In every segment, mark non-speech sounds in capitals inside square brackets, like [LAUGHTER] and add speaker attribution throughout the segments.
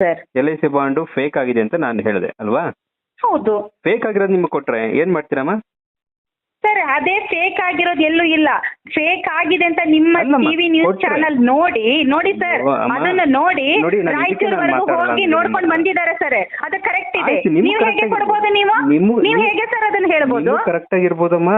Speaker 1: Sir
Speaker 2: L I C bond fake ಆಗಿದೆ ಅಂತ ನಾನು ಹೇಳಿದೆ ಅಲ್ವಾ?
Speaker 1: ಹೌದು.
Speaker 2: ಫೇಕ್ ಆಗಿರೋದು ನಿಮ್ಗೆ ಕೊಟ್ರೆ ಏನ್ ಮಾಡ್ತೀರಮ್ಮ
Speaker 1: ಸರ್ ಅದೇ ಫೇಕ್ ಆಗಿರೋದು ಎಲ್ಲೂ ಇಲ್ಲ. ಫೇಕ್ ಆಗಿದೆ ಅಂತ ನಿಮ್ಮ
Speaker 2: ಅಲ್ಲಮ್ಮ,
Speaker 1: ಟಿವಿ ನ್ಯೂಸ್
Speaker 2: ಚಾನೆಲ್
Speaker 1: ಚಾನಲ್ ನೋಡಿ ನೋಡಿ ಸರ್
Speaker 2: ಓ, ಅಮ್ಮ.
Speaker 1: ಅದನ್ನ ನೋಡಿ
Speaker 2: ನೋಡಿ, ನಾನು ಇದಕ್ಕೆ ನಾನು
Speaker 1: ರಾಯಚೂರ್ವರೆಗೂ
Speaker 2: ಮಾತಾಡಲ್ಲ
Speaker 1: ಹೋಗಿ
Speaker 2: ಅಂತ
Speaker 1: ನೋಡ್ಕೊಂಡು
Speaker 2: ನಿಮ್ಮನ್ನ.
Speaker 1: ಬಂದಿದ್ದಾರೆ ಸರ್ ಅದು ಕರೆಕ್ಟ್ ಇದೆ.
Speaker 2: ಆಯ್ತು, ನಿಮ್ಗೆ
Speaker 1: ನೀವು ಹೇಗೆ
Speaker 2: ಕೊಡಬಹುದು
Speaker 1: ಕೊಡ್ಬೋದು ನೀವು?
Speaker 2: ನಿಮ್ಗೆ-
Speaker 1: ನೀವು ಹೇಗೆ ಸರ್ ಅದನ್ನ ಹೇಳ್ಬೋದು?
Speaker 2: ಕರೆಕ್ಟ್ ಆಗಿರ್ಬೋದಮ್ಮ